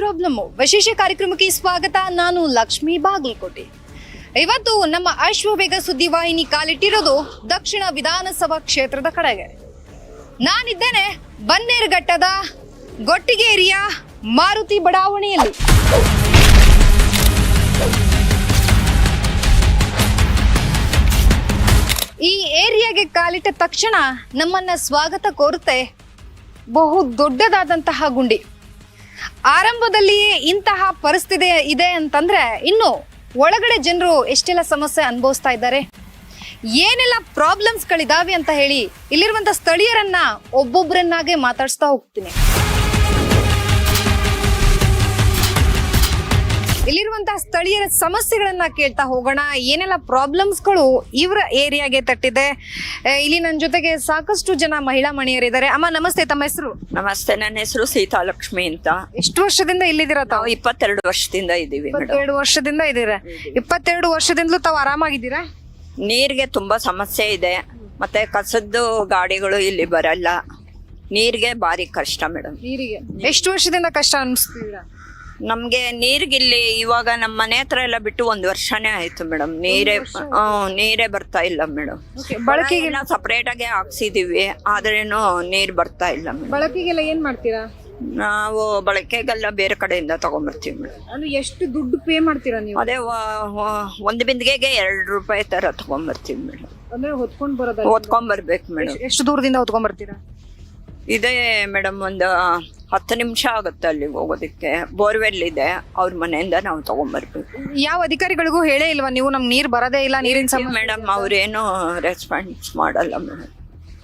Problem. ವಿಶೇಷ ಕಾರ್ಯಕ್ರಮಕ್ಕೆ ಸ್ವಾಗತ. ನಾನು ಲಕ್ಷ್ಮಿ ಬಾಗಲಕೋಟೆ. ಇವತ್ತು ನಮ್ಮ ಅಶ್ವವೇಗ ಸುದ್ದಿವಾಹಿನಿ ಕಾಲಿಟ್ಟಿರೋದು ದಕ್ಷಿಣ ವಿಧಾನಸಭಾ ಕ್ಷೇತ್ರದ ಕಡೆಗೆ. ನಾನಿದ್ದೇನೆ ಬನ್ನೇರುಘಟ್ಟದ ಗೊಟ್ಟಿಗೇರಿಯ ಮಾರುತಿ ಬಡಾವಣೆಯಲ್ಲಿ. ಈ ಏರಿಯಾಗೆ ಕಾಲಿಟ್ಟ ತಕ್ಷಣ ನಮ್ಮನ್ನ ಸ್ವಾಗತ ಕೋರುತ್ತೆ ಬಹು ದೊಡ್ಡದಾದಂತಹ ಗುಂಡಿ. ಆರಂಭದಲ್ಲಿಯೇ ಇಂತಹ ಪರಿಸ್ಥಿತಿ ಇದೆ ಅಂತಂದ್ರೆ ಇನ್ನು ಒಳಗಡೆ ಜನರು ಎಷ್ಟೆಲ್ಲ ಸಮಸ್ಯೆ ಅನುಭವಿಸ್ತಾ ಇದ್ದಾರೆ? ಏನೆಲ್ಲ ಪ್ರಾಬ್ಲಮ್ಸ್ಗಳಿದಾವೆ ಅಂತ ಹೇಳಿ ಇಲ್ಲಿರುವಂತ ಸ್ಥಳೀಯರನ್ನ ಒಬ್ಬೊಬ್ಬರನ್ನಾಗೆ ಮಾತಾಡಿಸ್ತಾ ಹೋಗ್ತೀನಿ. ಇಲ್ಲಿರುವಂತಹ ಸ್ಥಳೀಯರ ಸಮಸ್ಯೆಗಳನ್ನ ಕೇಳ್ತಾ ಹೋಗೋಣ. ಏನೆಲ್ಲ ಪ್ರಾಬ್ಲಮ್ಸ್ಗಳು ಇವರ ಏರಿಯಾಗೆ ತಟ್ಟಿದೆ? ಇಲ್ಲಿ ನನ್ನ ಜೊತೆಗೆ ಸಾಕಷ್ಟು ಜನ ಮಹಿಳಾ ಮಣಿಯರಿದ್ದಾರೆ. ಅಮ್ಮ ನಮಸ್ತೆ ತಮ್ಮ ಹೆಸರು? ನಮಸ್ತೆ ನನ್ನ ಹೆಸರು ಸೀತಾಲಕ್ಷ್ಮಿ ಅಂತ. ಎಷ್ಟು ವರ್ಷದಿಂದ ಇಲ್ಲಿದ್ದೀರಾ ತಾವು? ಇಪ್ಪತ್ತೆರಡು ವರ್ಷದಿಂದ ಇದ್ದೀವಿ ಇಪ್ಪತ್ತೆರಡು ವರ್ಷದಿಂದ ಇದ್ದೀರಾ? ಇಪ್ಪತ್ತೆರಡು ವರ್ಷದಿಂದಲೂ ತಾವು ಆರಾಮಾಗಿದ್ದೀರಾ? ನೀರಿಗೆ ತುಂಬಾ ಸಮಸ್ಯೆ ಇದೆ. ಮತ್ತೆ ಕಸದ್ದು ಗಾಡಿಗಳು ಇಲ್ಲಿ ಬರಲ್ಲ. ನೀರಿಗೆ ಬಾರಿ ಕಷ್ಟ ಮೇಡಮ್. ನೀರಿಗೆ. ಎಷ್ಟು ವರ್ಷದಿಂದ ಕಷ್ಟ ಅನಿಸ್ತಿದ್ದೀರಾ ನಮ್ಗೆ ನೀರ್ಗಿಲ್ಲಿ ಇವಾಗ ನಮ್ಮ ಮನೆ ಹತ್ರ ಎಲ್ಲ ಬಿಟ್ಟು ಒಂದ್ ವರ್ಷನೇ ಆಯ್ತು ಮೇಡಮ್. ನೀರೇ ಹ್ಮ್, ನೀರೇ ಬರ್ತಾ ಇಲ್ಲ ಮೇಡಮ್. ಬಳಕೆಗೆ ನಾವು ಸಪರೇಟ್ ಆಗಿ ಹಾಕ್ಸಿದೀವಿ ಆದ್ರೇನು ನೀರ್ ಬರ್ತಾ ಇಲ್ಲ ಮೇಡಮ್. ಬಳಕೆಗೆಲ್ಲ ಏನ್ ಮಾಡ್ತೀರಾ? ನಾವು ಬಳಕೆಗೆಲ್ಲ ಬೇರೆ ಕಡೆಯಿಂದ ತಗೊಂಡ್ಬರ್ತೀವಿ ಮೇಡಮ್. ಅಂದ್ರೆ ಎಷ್ಟು ದುಡ್ಡು ಪೇ ಮಾಡ್ತೀರಾ ನೀವು? ಅದೇ ವ- ವ- ಒಂದು ಬಿಂದಿಗೆಗೆ ಎರಡು ರೂಪಾಯಿ ತರ ತಗೊಂಡ್ಬರ್ತೀವಿ ಮೇಡಮ್. ಅಂದ್ರೆ ಹೊತ್ಕೊಂಡ್ ಬರೋದ ಓದ್ಕೊಂಬರ್ಬೇಕು ಮೇಡಮ್. ಎಷ್ಟು ದೂರದಿಂದ ಹೊತ್ಕೊಂಡ್ ಬರ್ತೀರಾ? ಇದೇ ಮೇಡಮ್ ಒಂದು ಹತ್ತು ನಿಮಿಷ ಆಗುತ್ತೆ ಅಲ್ಲಿ ಹೋಗೋದಕ್ಕೆ. ಬೋರ್ವೆಲ್ ಇದೆ ಅವ್ರ ಮನೆಯಿಂದ ನಾವು ತಗೊಂಡ್ಬರ್ಬೇಕು ಯಾವ ಅಧಿಕಾರಿಗಳಿಗೂ ಹೇಳೇ ಇಲ್ವಾ? ನೀವು ನಮ್ಗೆ ನೀರು ಬರದೇ ಇಲ್ಲ ನೀರಿನ ಸಮಯ ಮೇಡಮ್ ಅವ್ರೇನು ರೆಸ್ಪಾನ್ಸ್ ಮಾಡಲ್ಲ ಮೇಡಮ್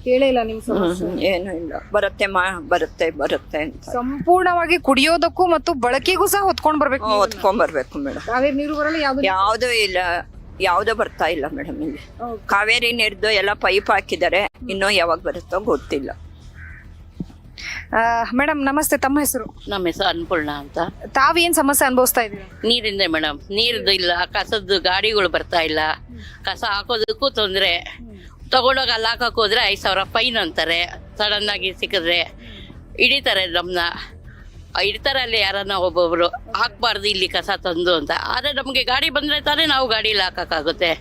ಹೇಳೇ ಇಲ್ಲ ನಿಮ್ಮ ಸಮಸ್ಯೆ. ಏನು ಇಲ್ಲ. ಬರುತ್ತೆ ಮಾ ಬರುತ್ತೆ ಬರುತ್ತೆ ಅಂತ. ಸಂಪೂರ್ಣವಾಗಿ ಕುಡಿಯೋದಕ್ಕೂ ಮತ್ತು ಬಳಕೆಗೂ ಸಹ ಹೊತ್ಕೊಂಡ್ ಬರ್ಬೇಕು ಹೊತ್ಕೊಂಡ್ಬರ್ಬೇಕು ಓದ್ಕೊಂಬರ್ಬೇಕು ಮೇಡಮ್ ಕಾವೇರಿ ನೀರು ಬರಲ್ಲ ಯಾವ್ದು ಯಾವ್ದು ಇಲ್ಲ. ಯಾವ್ದು ಬರ್ತಾ ಇಲ್ಲ ಮೇಡಮ್ ಇಲ್ಲಿ. ಕಾವೇರಿ ನೀರ್ದು ಎಲ್ಲ ಪೈಪ್ ಹಾಕಿದ್ದಾರೆ. ಇನ್ನೂ ಯಾವಾಗ ಬರುತ್ತೋ ಗೊತ್ತಿಲ್ಲ. ಮೇಡಮ್ ನಮಸ್ತೆ ತಮ್ಮ ಹೆಸರು? ನಮ್ಮ ಹೆಸರು ಅನ್ಪೂರ್ಣ ಅಂತ. ತಾವೇನ್ ಸಮಸ್ಯೆ ಅನುಭವಿಸ್ತಾ ಇದ್ದೀರಾ? ನೀರಿಂದ ಮೇಡಮ್ ನೀರ್ದು ಇಲ್ಲ ಕಸದ ಗಾಡಿಗಳು ಬರ್ತಾ ಇಲ್ಲ. ಕಸ ಹಾಕೋದಕ್ಕೂ ತೊಂದರೆ. ತಗೊಂಡೋಗಿ ಅಲ್ಲಿ ಹಾಕಕ್ ಹೋದ್ರೆ ಐದು ಸಾವಿರ ಫೈನ್ ಅಂತಾರೆ. ಸಡನ್ ಆಗಿ ಸಿಕ್ಕಿದ್ರೆ ಹಿಡಿತಾರೆ ನಮ್ಮನ್ನ ಇಡ್ತಾರೆ ಅಲ್ಲಿ ಯಾರನ್ನ ಒಬ್ಬೊಬ್ರು. ಹಾಕ್ಬಾರ್ದು ಇಲ್ಲಿ ಕಸ ತಂದು ಅಂತ. ಆದ್ರೆ ನಮಗೆ ಗಾಡಿ ಬಂದ್ರೆ ತಾನೇ ನಾವು ಗಾಡಿಯಲ್ಲಿ ಹಾಕಕ್ಕಾಗುತ್ತೆ.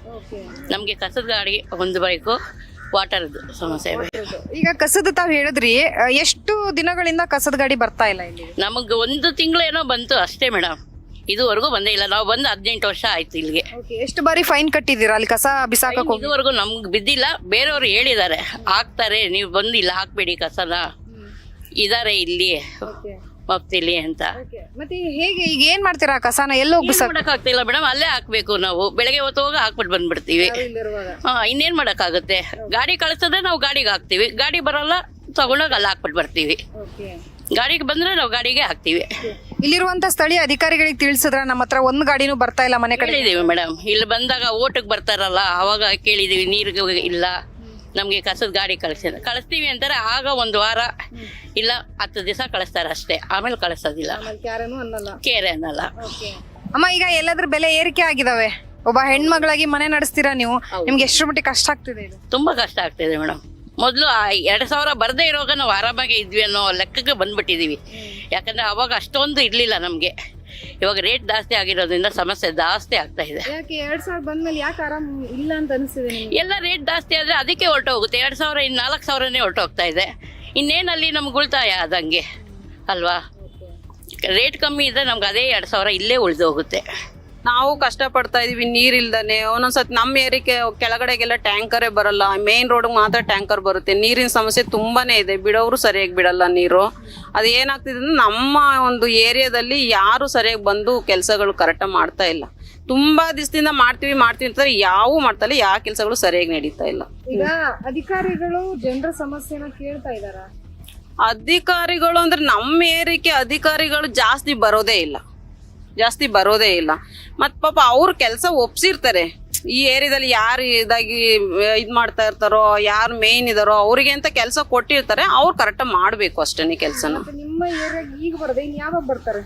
ನಮಗೆ ಕಸದ ಗಾಡಿ ಒಂದು ಬೈಕು ವಾಟರ್ದು ಸಮಸ್ಯೆ ಈಗ ಕಸದ ತಾವ್ ಹೇಳಿದ್ರಿ ಆ, ಎಷ್ಟು ದಿನಗಳಿಂದ ಕಸದ ಗಾಡಿ ಬರ್ತಾ ಇಲ್ಲ ಇಲ್ಲಿ? ನಮಗೆ ಒಂದು ತಿಂಗಳೇನೋ ಬಂತು ಅಷ್ಟೇ ಮೇಡಮ್. ಇದುವರೆಗೂ ಬಂದೇ ಇಲ್ಲ. ನಾವು ಬಂದು ಹದಿನೆಂಟು ವರ್ಷ ಆಯ್ತು ಇಲ್ಲಿಗೆ. ಎಷ್ಟು ಬಾರಿ ಫೈನ್ ಕಟ್ಟಿದ್ದೀರಾ? ಅಲ್ಲಿ ಕಸ ಬಿಸಾಕಕ್ ಹೋಗಿ ಇದುವರೆಗೂ ನಮ್ಗೆ ಬಿದ್ದಿಲ್ಲ. ಬೇರೆಯವರು ಹೇಳಿದ್ದಾರೆ ಹಾಕ್ತಾರೆ ನೀವು ಬಂದು ಇಲ್ಲ ಹಾಕ್ಬೇಡಿ ಕಸನ. ಇದಾರೆ ಇಲ್ಲಿ. ಮಪ್ತಿಲಿ ಅಂತ. ಮತ್ತೆ ಹೇಗೆ ಈಗ ಏನ್ ಮಾಡ್ತೀರಾ? ಕಸಾನ ಎಲ್ಲ ಹೋಗಿ ಮಾಡಕ್ ಆಗ್ತಿಲ್ಲ ಮೇಡಮ್ ಅಲ್ಲೇ ಹಾಕ್ಬೇಕು ನಾವು. ಬೆಳಗ್ಗೆ ಹೊತ್ತು ಹೋಗಿ ಹಾಕ್ಬಿಟ್ಟು ಬಂದ್ಬಿಡ್ತೀವಿ. ಹಾ ಇನ್ನೇನ್ ಮಾಡಕ್ಕಾಗುತ್ತೆ? ಗಾಡಿ ಕಳಿಸಿದ್ರೆ ನಾವು ಗಾಡಿಗೆ ಹಾಕ್ತಿವಿ. ಗಾಡಿ ಬರಲ್ಲ ತಗೊಂಡೋಗಿ ಅಲ್ಲಿ ಹಾಕ್ಬಿಟ್ಟು ಬರ್ತೀವಿ. ಗಾಡಿಗೆ ಬಂದ್ರೆ ನಾವು ಗಾಡಿಗೆ ಹಾಕ್ತಿವಿ. ಇಲ್ಲಿರುವಂತ ಸ್ಥಳೀಯ ಅಧಿಕಾರಿಗಳಿಗೆ ತಿಳಿಸಿದ್ರ ನಮ್ಮ ಹತ್ರ ಒಂದ್ ಗಾಡಿನೂ ಬರ್ತಾ ಇಲ್ಲ ಮನೆ ಕಡೆ. ಕೇಳಿದೀವಿ ಮೇಡಮ್. ಇಲ್ಲಿ ಬಂದಾಗ ಓಟಕ್ಕೆ ಬರ್ತಾರಲ್ಲ ಅವಾಗ ಕೇಳಿದೀವಿ ನೀರಿಗೆ ಇಲ್ಲ. ನಮಗೆ ಕಸದ ಗಾಡಿ ಕಳಿಸಿ ಕಳಿಸ್ತೀವಿ ಅಂತಾರೆ ಆಗ ಒಂದು ವಾರ ಇಲ್ಲ ಹತ್ತು ದಿವಸ ಕಳಿಸ್ತಾರೆ ಅಷ್ಟೇ. ಆಮೇಲೆ ಕಳಿಸೋದಿಲ್ಲ. ಕೇರೆ ಅನ್ನಲ್ಲ. ಅಮ್ಮ ಈಗ ಎಲ್ಲಾದ್ರೂ ಬೆಲೆ ಏರಿಕೆ ಆಗಿದಾವೆ? ಒಬ್ಬ ಹೆಣ್ಮಗಳಾಗಿ ಮನೆ ನಡೆಸ್ತೀರಾ ನೀವು? ನಿಮ್ಗೆ ಎಷ್ಟು ಮಟ್ಟಿಗೆ ಕಷ್ಟ ಆಗ್ತಿದೆ ಇದು? ತುಂಬಾ ಕಷ್ಟ ಆಗ್ತಿದೆ ಮೇಡಮ್ ಮೊದಲು ಎರಡು ಸಾವಿರ ಬರದೇ ಇರೋವಾಗ ನಾವು ಆರಾಮಾಗಿ ಇದ್ವಿ ಅನ್ನೋ ಲೆಕ್ಕಕ್ಕೆ ಬಂದ್ಬಿಟ್ಟಿದೀವಿ. ಯಾಕಂದ್ರೆ ಅವಾಗ ಅಷ್ಟೊಂದು ಇರಲಿಲ್ಲ ನಮಗೆ. ಇವಾಗ ರೇಟ್ ಜಾಸ್ತಿ ಆಗಿರೋದ್ರಿಂದ ಸಮಸ್ಯೆ ಜಾಸ್ತಿ ಆಗ್ತಾ ಇದೆ. ಯಾಕೆ ಎರಡ್ ಸಾವಿರ ಬಂದ್ಮೇಲೆ ಯಾಕೆ ಆರಾಮ್ ಇಲ್ಲ ಅಂತ ಅನಿಸ್ತಿದೆ ಎಲ್ಲ ರೇಟ್ ಜಾಸ್ತಿ ಆದ್ರೆ ಅದಕ್ಕೆ ಹೊರಟೋಗುತ್ತೆ. ಎರಡ್ ಸಾವಿರ ಇನ್ನು ನಾಲ್ಕು ಸಾವಿರನೇ ಹೊರಟೋಗ್ತಾ ಇದೆ. ಇನ್ನೇನಲ್ಲಿ ನಮ್ಗೆ ಉಳಿತಾಯ ಆದಂಗೆ. ಅಲ್ವಾ? ರೇಟ್ ಕಮ್ಮಿ ಇದ್ರೆ ನಮ್ಗೆ ಅದೇ ಎರಡು ಸಾವಿರ ಇಲ್ಲೇ ಉಳಿದು ಹೋಗುತ್ತೆ ನಾವು ಕಷ್ಟ ಪಡ್ತಾ ಇದೀವಿ ನೀರಿಲ್ದಾನೆ ಒಂದೊಂದ್ಸತಿ ನಮ್ಮ ಏರಿಕೆ ಕೆಳಗಡೆಗೆಲ್ಲ ಟ್ಯಾಂಕರೇ ಬರಲ್ಲ. ಮೇನ್ ರೋಡ್ ಮಾತ್ರ ಟ್ಯಾಂಕರ್ ಬರುತ್ತೆ. ನೀರಿನ ಸಮಸ್ಯೆ ತುಂಬಾನೇ ಇದೆ. ಬಿಡೋರು ಸರಿಯಾಗಿ ಬಿಡಲ್ಲ ನೀರು. ಅದು ಏನಾಗ್ತಿದೆ ಅಂದ್ರೆ ನಮ್ಮ ಒಂದು ಏರಿಯಾದಲ್ಲಿ ಯಾರು ಸರಿಯಾಗಿ ಬಂದು ಕೆಲಸಗಳು ಕರೆಕ್ಟಾಗಿ ಮಾಡ್ತಾ ಇಲ್ಲ. ತುಂಬಾ ದಿವಸದಿಂದ ಮಾಡ್ತೀವಿ ಮಾಡ್ತೀವಿ ಅಂತಾರೆ. ಯಾವೂ ಮಾಡ್ತಾ ಇಲ್ಲ ಯಾವ ಕೆಲಸಗಳು ಸರಿಯಾಗಿ ನಡೀತಾ ಇಲ್ಲ. ಈಗ ಅಧಿಕಾರಿಗಳು ಜನರ ಸಮಸ್ಯೆನ ಕೇಳ್ತಾ ಇದಾರ ಅಧಿಕಾರಿಗಳು ಅಂದ್ರೆ ನಮ್ಮ ಏರಿಕೆ ಅಧಿಕಾರಿಗಳು ಜಾಸ್ತಿ ಬರೋದೇ ಇಲ್ಲ. ಜಾಸ್ತಿ ಬರೋದೇ ಇಲ್ಲ. ಮತ್ತು ಪಾಪ ಅವ್ರ ಕೆಲಸ ಒಪ್ಸಿರ್ತಾರೆ. ಈ ಏರಿಯಾದಲ್ಲಿ ಯಾರು ಇದಾಗಿ ಇದು ಮಾಡ್ತಾ ಇರ್ತಾರೋ ಯಾರು ಮೇನ್ ಇದಾರೋ ಅವ್ರಿಗೆ ಅಂತ ಕೆಲಸ ಕೊಟ್ಟಿರ್ತಾರೆ. ಅವ್ರು ಕರೆಕ್ಟಾಗಿ ಮಾಡಬೇಕು ಅಷ್ಟೇ ಕೆಲಸನ. ನಿಮ್ಮ ಏರಿಯಾಗ ಈಗ ಬರದೆ ಯಾವಾಗ ಬರ್ತಾರೆ?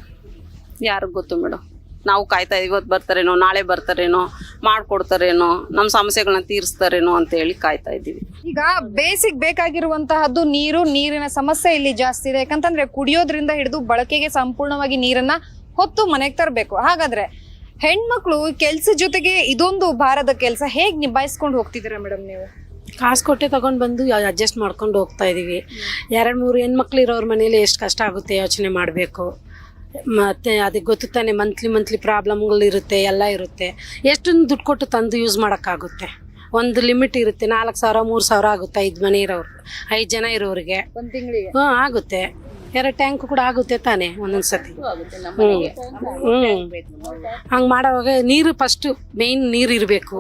ಯಾರಿಗ್ ಗೊತ್ತು ಮೇಡಮ್ ನಾವು ಕಾಯ್ತಾ ಇದ್ದೀವಿ ಇವತ್ತು ಬರ್ತಾರೇನೋ ನಾಳೆ ಬರ್ತಾರೇನೋ ಮಾಡ್ಕೊಡ್ತಾರೇನೋ ನಮ್ಮ ಸಮಸ್ಯೆಗಳನ್ನ ತೀರಿಸ್ತಾರೇನೋ ಅಂತ ಹೇಳಿ ಕಾಯ್ತಾ ಇದ್ದೀವಿ. ಈಗ ಬೇಸಿಕ್ ಬೇಕಾಗಿರುವಂತಹದ್ದು ನೀರು ನೀರಿನ ಸಮಸ್ಯೆ ಇಲ್ಲಿ ಜಾಸ್ತಿ ಇದೆ. ಯಾಕಂತಂದ್ರೆ ಕುಡಿಯೋದ್ರಿಂದ ಹಿಡಿದು ಬಳಕೆಗೆ ಸಂಪೂರ್ಣವಾಗಿ ನೀರನ್ನ ಹೊತ್ತು ಮನೆಗೆ ತರಬೇಕು. ಹಾಗಾದ್ರೆ ಹೆಣ್ಮಕ್ಳು ಕೆಲ್ಸ ಜೊತೆಗೆ ಇದೊಂದು ಭಾರದ ಕೆಲಸ ಹೇಗ್ ನಿಭಾಯಿಸ್ಕೊಂಡು ಹೋಗ್ತಿದ್ದೀರಾ ಮೇಡಮ್ ನೀವು? ಕಾಸು ಕೊಟ್ಟೆ ತಗೊಂಡು ಬಂದು ಅಡ್ಜಸ್ಟ್ ಮಾಡ್ಕೊಂಡು ಹೋಗ್ತಾ ಇದ್ದೀವಿ ಎರಡು ಮೂರು ಹೆಣ್ಮಕ್ಳು ಇರೋರ ಮನೇಲಿ ಎಷ್ಟು ಕಷ್ಟ ಆಗುತ್ತೆ ಯೋಚನೆ ಮಾಡಬೇಕು. ಮತ್ತು ಅದಕ್ಕೆ ಗೊತ್ತು ತಾನೆ ಮಂತ್ಲಿ ಮಂತ್ಲಿ ಪ್ರಾಬ್ಲಮ್ಗಳು ಇರುತ್ತೆ ಎಲ್ಲ ಇರುತ್ತೆ. ಎಷ್ಟೊಂದು ದುಡ್ಡು ಕೊಟ್ಟು ತಂದು ಯೂಸ್ ಮಾಡೋಕ್ಕಾಗುತ್ತೆ. ಒಂದು ಲಿಮಿಟ್ ಇರುತ್ತೆ ನಾಲ್ಕು ಸಾವಿರ ಮೂರು ಸಾವಿರ ಆಗುತ್ತೆ ಐದು ಮನೆ ಇರೋರು ಐದು ಜನ ಇರೋರಿಗೆ. ಒಂದು ತಿಂಗಳಿಗೆ? ಹ್ಞೂ ಆಗುತ್ತೆ. ಎರಡು ಟ್ಯಾಂಕ್ ಕೂಡ ಆಗುತ್ತೆ ತಾನೆ ಒಂದೊಂದು ಸತಿ ಹ್ಞೂ ಹ್ಞೂ ಹಂಗೆ ಮಾಡೋವಾಗ ನೀರು ಫಸ್ಟ್ ಮೇಯ್ನ್ ನೀರು ಇರಬೇಕು.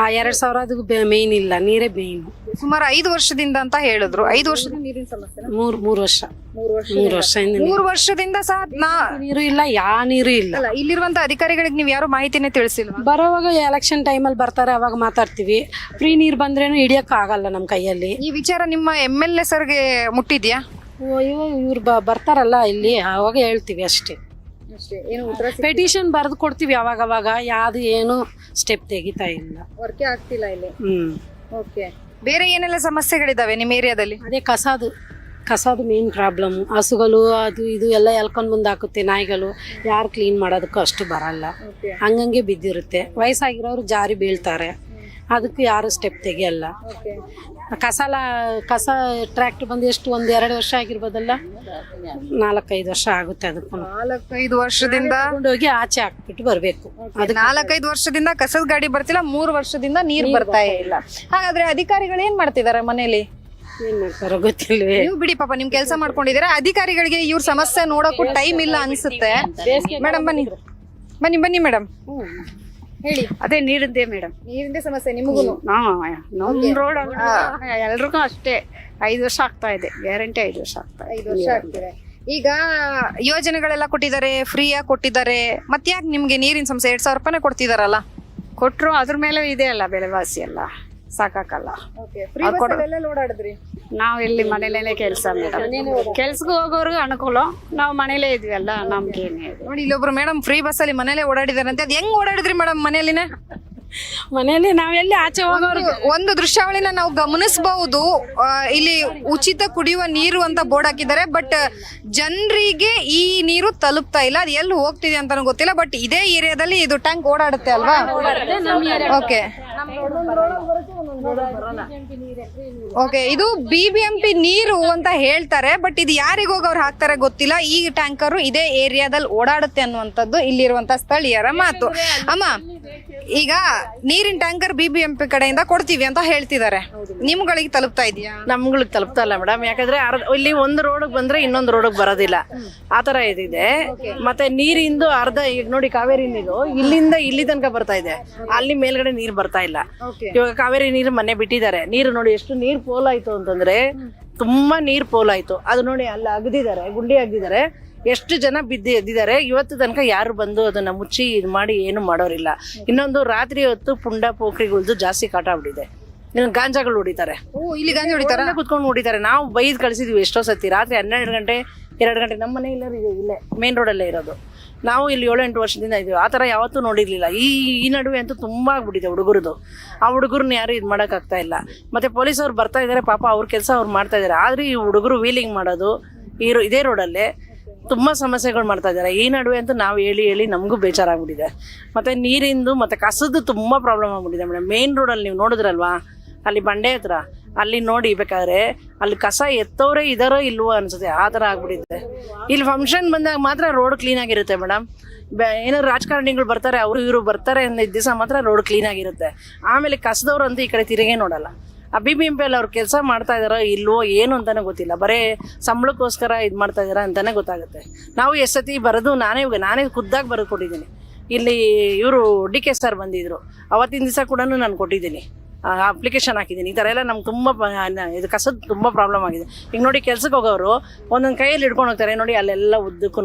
ಆ ಎರಡು ಸಾವಿರ ಅದು ಮೇಯ್ನ್ ಇಲ್ಲ ನೀರೇ ಮೇಯ್ನು ಸುಮಾರು ಐದು ವರ್ಷದಿಂದ ಅಂತ ಹೇಳಿದ್ರು. ಐದು ವರ್ಷದಿಂದ ನೀರಿನ ಸಮಸ್ಯೆ ಮೂರು ಮೂರು ವರ್ಷ. ಮೂರು ವರ್ಷ ಮೂರು ವರ್ಷದಿಂದ ಮೂರು ವರ್ಷದಿಂದ ಸಹ ನಾ ನೀರು ಇಲ್ಲ ಯಾ ನೀರು ಇಲ್ಲ. ಅಲ್ಲ ಇಲ್ಲಿರುವಂತ ಅಧಿಕಾರಿಗಳಿಗೆ ನೀವು ಯಾರು ಮಾಹಿತಿನೇ ತಿಳಿಸಿಲ್ಲ ಬರೋವಾಗ ಎಲೆಕ್ಷನ್ ಟೈಮಲ್ಲಿ ಬರ್ತಾರೆ ಅವಾಗ ಮಾತಾಡ್ತೀವಿ. ಫ್ರೀ ನೀರು ಬಂದ್ರೇನು ಹಿಡಿಯಕ್ ಆಗಲ್ಲ ನಮ್ಮ ಕೈಯಲ್ಲಿ. ಈ ವಿಚಾರ ನಿಮ್ಮ ಎಂ ಎಲ್ ಎ ಸರ್ಗೆ ಮುಟ್ಟಿದ್ಯಾ? ಅಯ್ಯೋ ಇವ್ರು ಬ ಬರ್ತಾರಲ್ಲ ಇಲ್ಲಿ ಅವಾಗ ಹೇಳ್ತೀವಿ ಅಷ್ಟೇ. ಏನು ಉತ್ತರ ಪೆಟಿಷನ್ ಬರೆದು ಕೊಡ್ತೀವಿ ಅವಾಗ ಅವಾಗ ಯಾವುದು ಏನು ಸ್ಟೆಪ್ ತೆಗಿತಾ ಇಲ್ಲ. ವರ್ಕೆ ಆಗ್ತಿಲ್ಲ ಇಲ್ಲಿ. ಹ್ಮ್. ಓಕೆ ಬೇರೆ ಏನೆಲ್ಲ ಸಮಸ್ಯೆಗಳಿದಾವೆ ನಿಮ್ಮ ಏರಿಯಾದಲ್ಲಿ? ಅದೇ ಕಸದು ಕಸದು ಮೇನ್ ಪ್ರಾಬ್ಲಮ್ ಹಸುಗಳು ಅದು ಇದು ಎಲ್ಲ ಎಲ್ಕೊಂಡು ಮುಂದೆ ಹಾಕುತ್ತೆ ನಾಯಿಗಳು. ಯಾರು ಕ್ಲೀನ್ ಮಾಡೋದಕ್ಕೂ ಅಷ್ಟು ಬರಲ್ಲ. ಹಂಗಂಗೆ ಬಿದ್ದಿರುತ್ತೆ. ವಯಸ್ಸಾಗಿರೋರು ಜಾರಿ ಬೀಳ್ತಾರೆ. ಅದಕ್ಕೆ ಯಾರು ಸ್ಟೆಪ್ ತೆಗಿಯಲ್ಲ. ಕಸಲ ಕಸ ಟ್ರ್ಯಾಕ್ಟರ್ ಬಂದು ಎಷ್ಟು? ಒಂದು ಎರಡು ವರ್ಷ ಆಗಿರ್ಬೋದಲ್ಲ? ನಾಲ್ಕೈದು ವರ್ಷ ಆಗುತ್ತೆ ಅದಕ್ಕೂ. ನಾಲ್ಕೈದು ವರ್ಷದಿಂದ ಹೋಗಿ ಆಚೆ ಹಾಕ್ಬಿಟ್ಟು ಬರಬೇಕು. ಅದು ನಾಲ್ಕೈದು ವರ್ಷದಿಂದ ಕಸದ ಗಾಡಿ ಬರ್ತಿಲ್ಲ ಮೂರು ವರ್ಷದಿಂದ ನೀರ್ ಬರ್ತಾ ಇಲ್ಲ. ಹಾಗಾದ್ರೆ ಅಧಿಕಾರಿಗಳು ಏನ್ ಮಾಡ್ತಿದಾರೆ ಮನೇಲಿ? ಏನು ಮಾಡ್ತಾರೋ ಗೊತ್ತಿಲ್ವೇ. ನೀವು ಬಿಡಿ ಪಾಪ ನಿಮ್ ಕೆಲಸ ಮಾಡ್ಕೊಂಡಿದ್ದೀರಾ. ಅಧಿಕಾರಿಗಳಿಗೆ ಇವ್ರ ಸಮಸ್ಯೆ ನೋಡಕ್ಕೂ ಟೈಮ್ ಇಲ್ಲ ಅನ್ಸುತ್ತೆ. ಮೇಡಮ್ ಬನ್ನಿ. ಬನ್ನಿ ಬನ್ನಿ ಮೇಡಮ್. ಹೇಳಿ. ಅದೇ ನೀರಿಂದೇ ಮೇಡಮ್. ನೀರಿಂದೇ ಸಮಸ್ಯೆ ನಿಮಗೂ ನಮ್ಮ ರೋಡ್ ಎಲ್ರಿಗೂ ಅಷ್ಟೇ. ಐದು ವರ್ಷ ಆಗ್ತಾ ಇದೆ ಗ್ಯಾರಂಟಿ ಐದು ವರ್ಷ ಆಗ್ತಾ ಐದು ವರ್ಷ ಆಗ್ತಿದೆ. ಈಗ ಯೋಜನೆಗಳೆಲ್ಲ ಕೊಟ್ಟಿದ್ದಾರೆ ಫ್ರೀಯಾಗಿ ಕೊಟ್ಟಿದ್ದಾರೆ. ಮತ್ತೆ ಯಾಕೆ ನಿಮ್ಗೆ ನೀರಿನ ಸಮಸ್ಯೆ ಎರಡ್ ಸಾವಿರ ರೂಪಾಯಿ ಕೊಡ್ತಿದಾರಲ್ಲ? ಕೊಟ್ರು ಅದ್ರ ಮೇಲೆ ಇದೆ ಅಲ್ಲ ಬೆಲೆವಾಸಿ ಎಲ್ಲ. ಸಾಕಾಗಲ್ಲ. ಫ್ರೀ ಓಡಾಡಿದ್ರಿ ನಾವು ಇಲ್ಲಿ ಮನೇಲೇನೆ ಕೆಲಸ ಮೇಡಮ್. ಕೆಲ್ಸಕ್ಕೆ ಹೋಗೋರ್ಗು ಅನುಕೂಲ. ನಾವು ಮನೇಲೇ ಇದ್ವಿ ಅಲ್ಲ ನಮ್ಗೇನೆ ನೋಡಿ ಇಲ್ಲೊಬ್ರು ಮೇಡಮ್ ಫ್ರೀ ಬಸ್ ಅಲ್ಲಿ ಮನೇಲೆ ಓಡಾಡಿದಾರಂತೆ ಅದ್ ಹೆಂಗ್ ಓಡಾಡಿದ್ರಿ ಮೇಡಮ್ ಮನೇಲಿನೇ ಮನೇಲಿ ನಾವೆಲ್ಲಿ ಆಚೆ ಹೋಗೋರು ಒಂದು- ಒಂದು ದೃಶ್ಯಾವಳಿನ ನಾವು ಗಮನಿಸಬಹುದು. ಇಲ್ಲಿ ಉಚಿತ ಕುಡಿಯುವ ನೀರು ಅಂತ ಬೋರ್ಡ್ ಹಾಕಿದ್ದಾರೆ ಬಟ್ ಜನರಿಗೆ ಈ ನೀರು ತಲುಪ್ತಾ ಇಲ್ಲ. ಅದು ಎಲ್ಲಿ ಹೋಗ್ತಿದೆ ಅಂತ ಗೊತ್ತಿಲ್ಲ ಬಟ್ ಇದೇ ಏರಿಯಾದಲ್ಲಿ ಇದು ಟ್ಯಾಂಕ್ ಓಡಾಡುತ್ತೆ ಅಲ್ವಾ? ಓಕೆ. ಓಕೆ ಇದು ಬಿ ಬಿ ಎಂ ಪಿ ನೀರು ಅಂತ ಹೇಳ್ತಾರೆ ಬಟ್ ಇದು ಯಾರಿಗೆ ಹೋಗಿ ಅವ್ರು ಹಾಕ್ತಾರೆ ಗೊತ್ತಿಲ್ಲ. ಈ ಟ್ಯಾಂಕರ್ ಇದೇ ಏರಿಯಾದಲ್ಲಿ ಓಡಾಡುತ್ತೆ ಅನ್ನುವಂಥದ್ದು ಇಲ್ಲಿರುವಂತ ಸ್ಥಳೀಯರ ಮಾತು. ಅಮ್ಮ ಈಗ ನೀರಿನ tanker B B M P ಕಡೆಯಿಂದ ಕೊಡ್ತೀವಿ ಅಂತ ಹೇಳ್ತಿದ್ದಾರೆ ನಿಮ್ಗಳಿಗೆ ತಲುಪ್ತಾ ಇದೆಯಾ? ನಮ್ಗಳಿಗೆ ತಲುಪ್ತಾ ಇಲ್ಲ ಮೇಡಮ್. ಯಾಕಂದ್ರೆ ಅರ್ಧ ಇಲ್ಲಿ ಒಂದು ರೋಡಿಗೆ ಬಂದ್ರೆ ಇನ್ನೊಂದು ರೋಡಿಗೆ ಬರೋದಿಲ್ಲ. ಆ ತರ ಇದಿದೆ. ಮತ್ತೆ ನೀರಿಂದು ಅರ್ಧ ಈಗ ನೋಡಿ ಕಾವೇರಿ ನೀರು ಇಲ್ಲಿಂದ ಇಲ್ಲಿ ತನಕ ಬರ್ತಾ ಇದೆ. ಅಲ್ಲಿ ಮೇಲ್ಗಡೆ ನೀರು ಬರ್ತಾ ಇಲ್ಲ. ಇವಾಗ ಕಾವೇರಿ ನೀರು ಮನೆ ಬಿಟ್ಟಿದ್ದಾರೆ. ನೀರು ನೋಡಿ ಎಷ್ಟು ನೀರು ಪೋಲಾಯ್ತು ಅಂತಂದ್ರೆ ತುಂಬಾ ನೀರು ಪೋಲಾಯ್ತು. ಅದು ನೋಡಿ ಅಲ್ಲಿ ಅಗದಿದ್ದಾರೆ ಗುಂಡಿ ಅಗದಿದ್ದಾರೆ. ಎಷ್ಟು ಜನ ಬಿದ್ದು ಎದ್ದಿದ್ದಾರೆ ಇವತ್ತು ತನಕ ಯಾರು ಬಂದು ಅದನ್ನ ಮುಚ್ಚಿ ಇದು ಮಾಡಿ ಏನು ಮಾಡೋರಿಲ್ಲ. ಇನ್ನೊಂದು ರಾತ್ರಿ ಹೊತ್ತು ಪುಂಡ ಪೋಖ್ರಿಗಳ್ದು ಜಾಸ್ತಿ ಕಾಟ ಬಿಟ್ಟಿದೆ ಇನ್ನು ಗಾಂಜಾಗಳು ಹೊಡಿತಾರೆ. ಇಲ್ಲಿ ಗಾಂಜಿ ಹೊಡಿತಾರೆ? ಕುತ್ಕೊಂಡು ಹೊಡಿತಾರೆ. ನಾವು ಬೈದ್ ಕಳಿಸಿದ್ವಿ ಎಷ್ಟೋ ಸತಿ. ರಾತ್ರಿ ಹನ್ನೆರಡು ಗಂಟೆ ಎರಡು ಗಂಟೆ ನಮ್ಮ ಮನೆ ಇಲ್ಲ ಇಲ್ಲೇ ಮೇನ್ ರೋಡಲ್ಲೇ ಇರೋದು. ನಾವು ಇಲ್ಲಿ ಏಳು ಎಂಟು ವರ್ಷದಿಂದ ಇದ್ದೀವಿ ಆ ಥರ ಯಾವತ್ತೂ ನೋಡಿರಲಿಲ್ಲ. ಈ ಈ ನಡುವೆ ಅಂತೂ ತುಂಬ ಆಗ್ಬಿಟ್ಟಿದೆ ಹುಡುಗರದು. ಆ ಹುಡುಗರನ್ನ ಯಾರು ಇದು ಮಾಡೋಕ್ಕಾಗ್ತಾ ಇಲ್ಲ. ಮತ್ತು ಪೊಲೀಸವ್ರು ಬರ್ತಾ ಇದ್ದಾರೆ ಪಾಪ ಅವ್ರ ಕೆಲಸ ಅವ್ರು ಮಾಡ್ತಾ ಇದ್ದಾರೆ ಆದರೆ ಈ ಹುಡುಗರು ವೀಲಿಂಗ್ ಮಾಡೋದು ಈ ರೋ- ಇದೇ ರೋಡಲ್ಲೇ ತುಂಬ ಸಮಸ್ಯೆಗಳು ಮಾಡ್ತಾ ಇದ್ದಾರೆ. ಈ ನಡುವೆ ಅಂತೂ ನಾವು ಹೇಳಿ ಹೇಳಿ ನಮಗೂ ಬೇಜಾರಾಗ್ಬಿಟ್ಟಿದೆ. ಮತ್ತು ನೀರಿಂದು ಮತ್ತು ಕಸದ್ದು ತುಂಬ ಪ್ರಾಬ್ಲಮ್ ಆಗ್ಬಿಟ್ಟಿದೆ ಮೇಡಮ್ ಮೇನ್ ರೋಡಲ್ಲಿ ನೀವು ನೋಡಿದ್ರಲ್ವಾ? ಅಲ್ಲಿ ಬಂಡೆ ಹತ್ರ. ಅಲ್ಲಿ ನೋಡಿ ಬೇಕಾದ್ರೆ ಅಲ್ಲಿ ಕಸ ಎತ್ತವ್ರೆ ಇದಾರೋ ಇಲ್ವೋ ಅನ್ಸುತ್ತೆ. ಆ ಥರ ಆಗ್ಬಿಟ್ಟಿದೆ. ಇಲ್ಲಿ ಫಂಕ್ಷನ್ ಬಂದಾಗ ಮಾತ್ರ ರೋಡ್ ಕ್ಲೀನ್ ಆಗಿರುತ್ತೆ ಮೇಡಮ್ ಏನಾದ್ರು ರಾಜಕಾರಣಿಗಳು ಬರ್ತಾರೆ, ಅವರು ಇವರು ಬರ್ತಾರೆ ಅಂದ ದಿವಸ ಮಾತ್ರ ರೋಡ್ ಕ್ಲೀನ್ ಆಗಿರುತ್ತೆ. ಆಮೇಲೆ ಕಸದವ್ರು ಅಂತೂ ಈ ಕಡೆ ತಿರುಗೇ ನೋಡಲ್ಲ. ಆ ಬಿ ಬಿ ಎಂ ಪಿ ಅಲ್ಲಿ ಅವ್ರು ಕೆಲಸ ಮಾಡ್ತಾ ಇದಾರೋ ಇಲ್ವೋ ಏನು ಅಂತಾನೆ ಗೊತ್ತಿಲ್ಲ. ಬರೇ ಸಂಬಳಕ್ಕೋಸ್ಕರ ಇದು ಮಾಡ್ತಾ ಇದಾರ ಅಂತಾನೆ ಗೊತ್ತಾಗುತ್ತೆ. ನಾವು ಎಷ್ಟು ಸತಿ ಬರೋದು ನಾನೇ ನಾನೇ ಖುದ್ದಾಗಿ ಬರೆದು ಕೊಟ್ಟಿದ್ದೀನಿ. ಇಲ್ಲಿ ಇವರು ಡಿ ಕೆ ಸರ್ ಬಂದಿದ್ರು. ಅವತ್ತಿನ ದಿವಸ ಕೂಡ ನಾನು ಕೊಟ್ಟಿದ್ದೀನಿ. ಅಪ್ಲಿಕೇಶನ್ ಹಾಕಿದ್ದೀನಿ. ಈ ಥರ ಎಲ್ಲ ನಮ್ಗೆ ತುಂಬ ಇದು ಕಸದ ತುಂಬ ಪ್ರಾಬ್ಲಮ್ ಆಗಿದೆ. ಈಗ ನೋಡಿ ಕೆಲ್ಸಕ್ಕೆ ಹೋಗೋರು ಒಂದೊಂದು ಕೈಯಲ್ಲಿ ಹಿಡ್ಕೊಂಡು ಹೋಗ್ತಾರೆ. ನೋಡಿ ಅಲ್ಲೆಲ್ಲ ಉದ್ದಕ್ಕೂ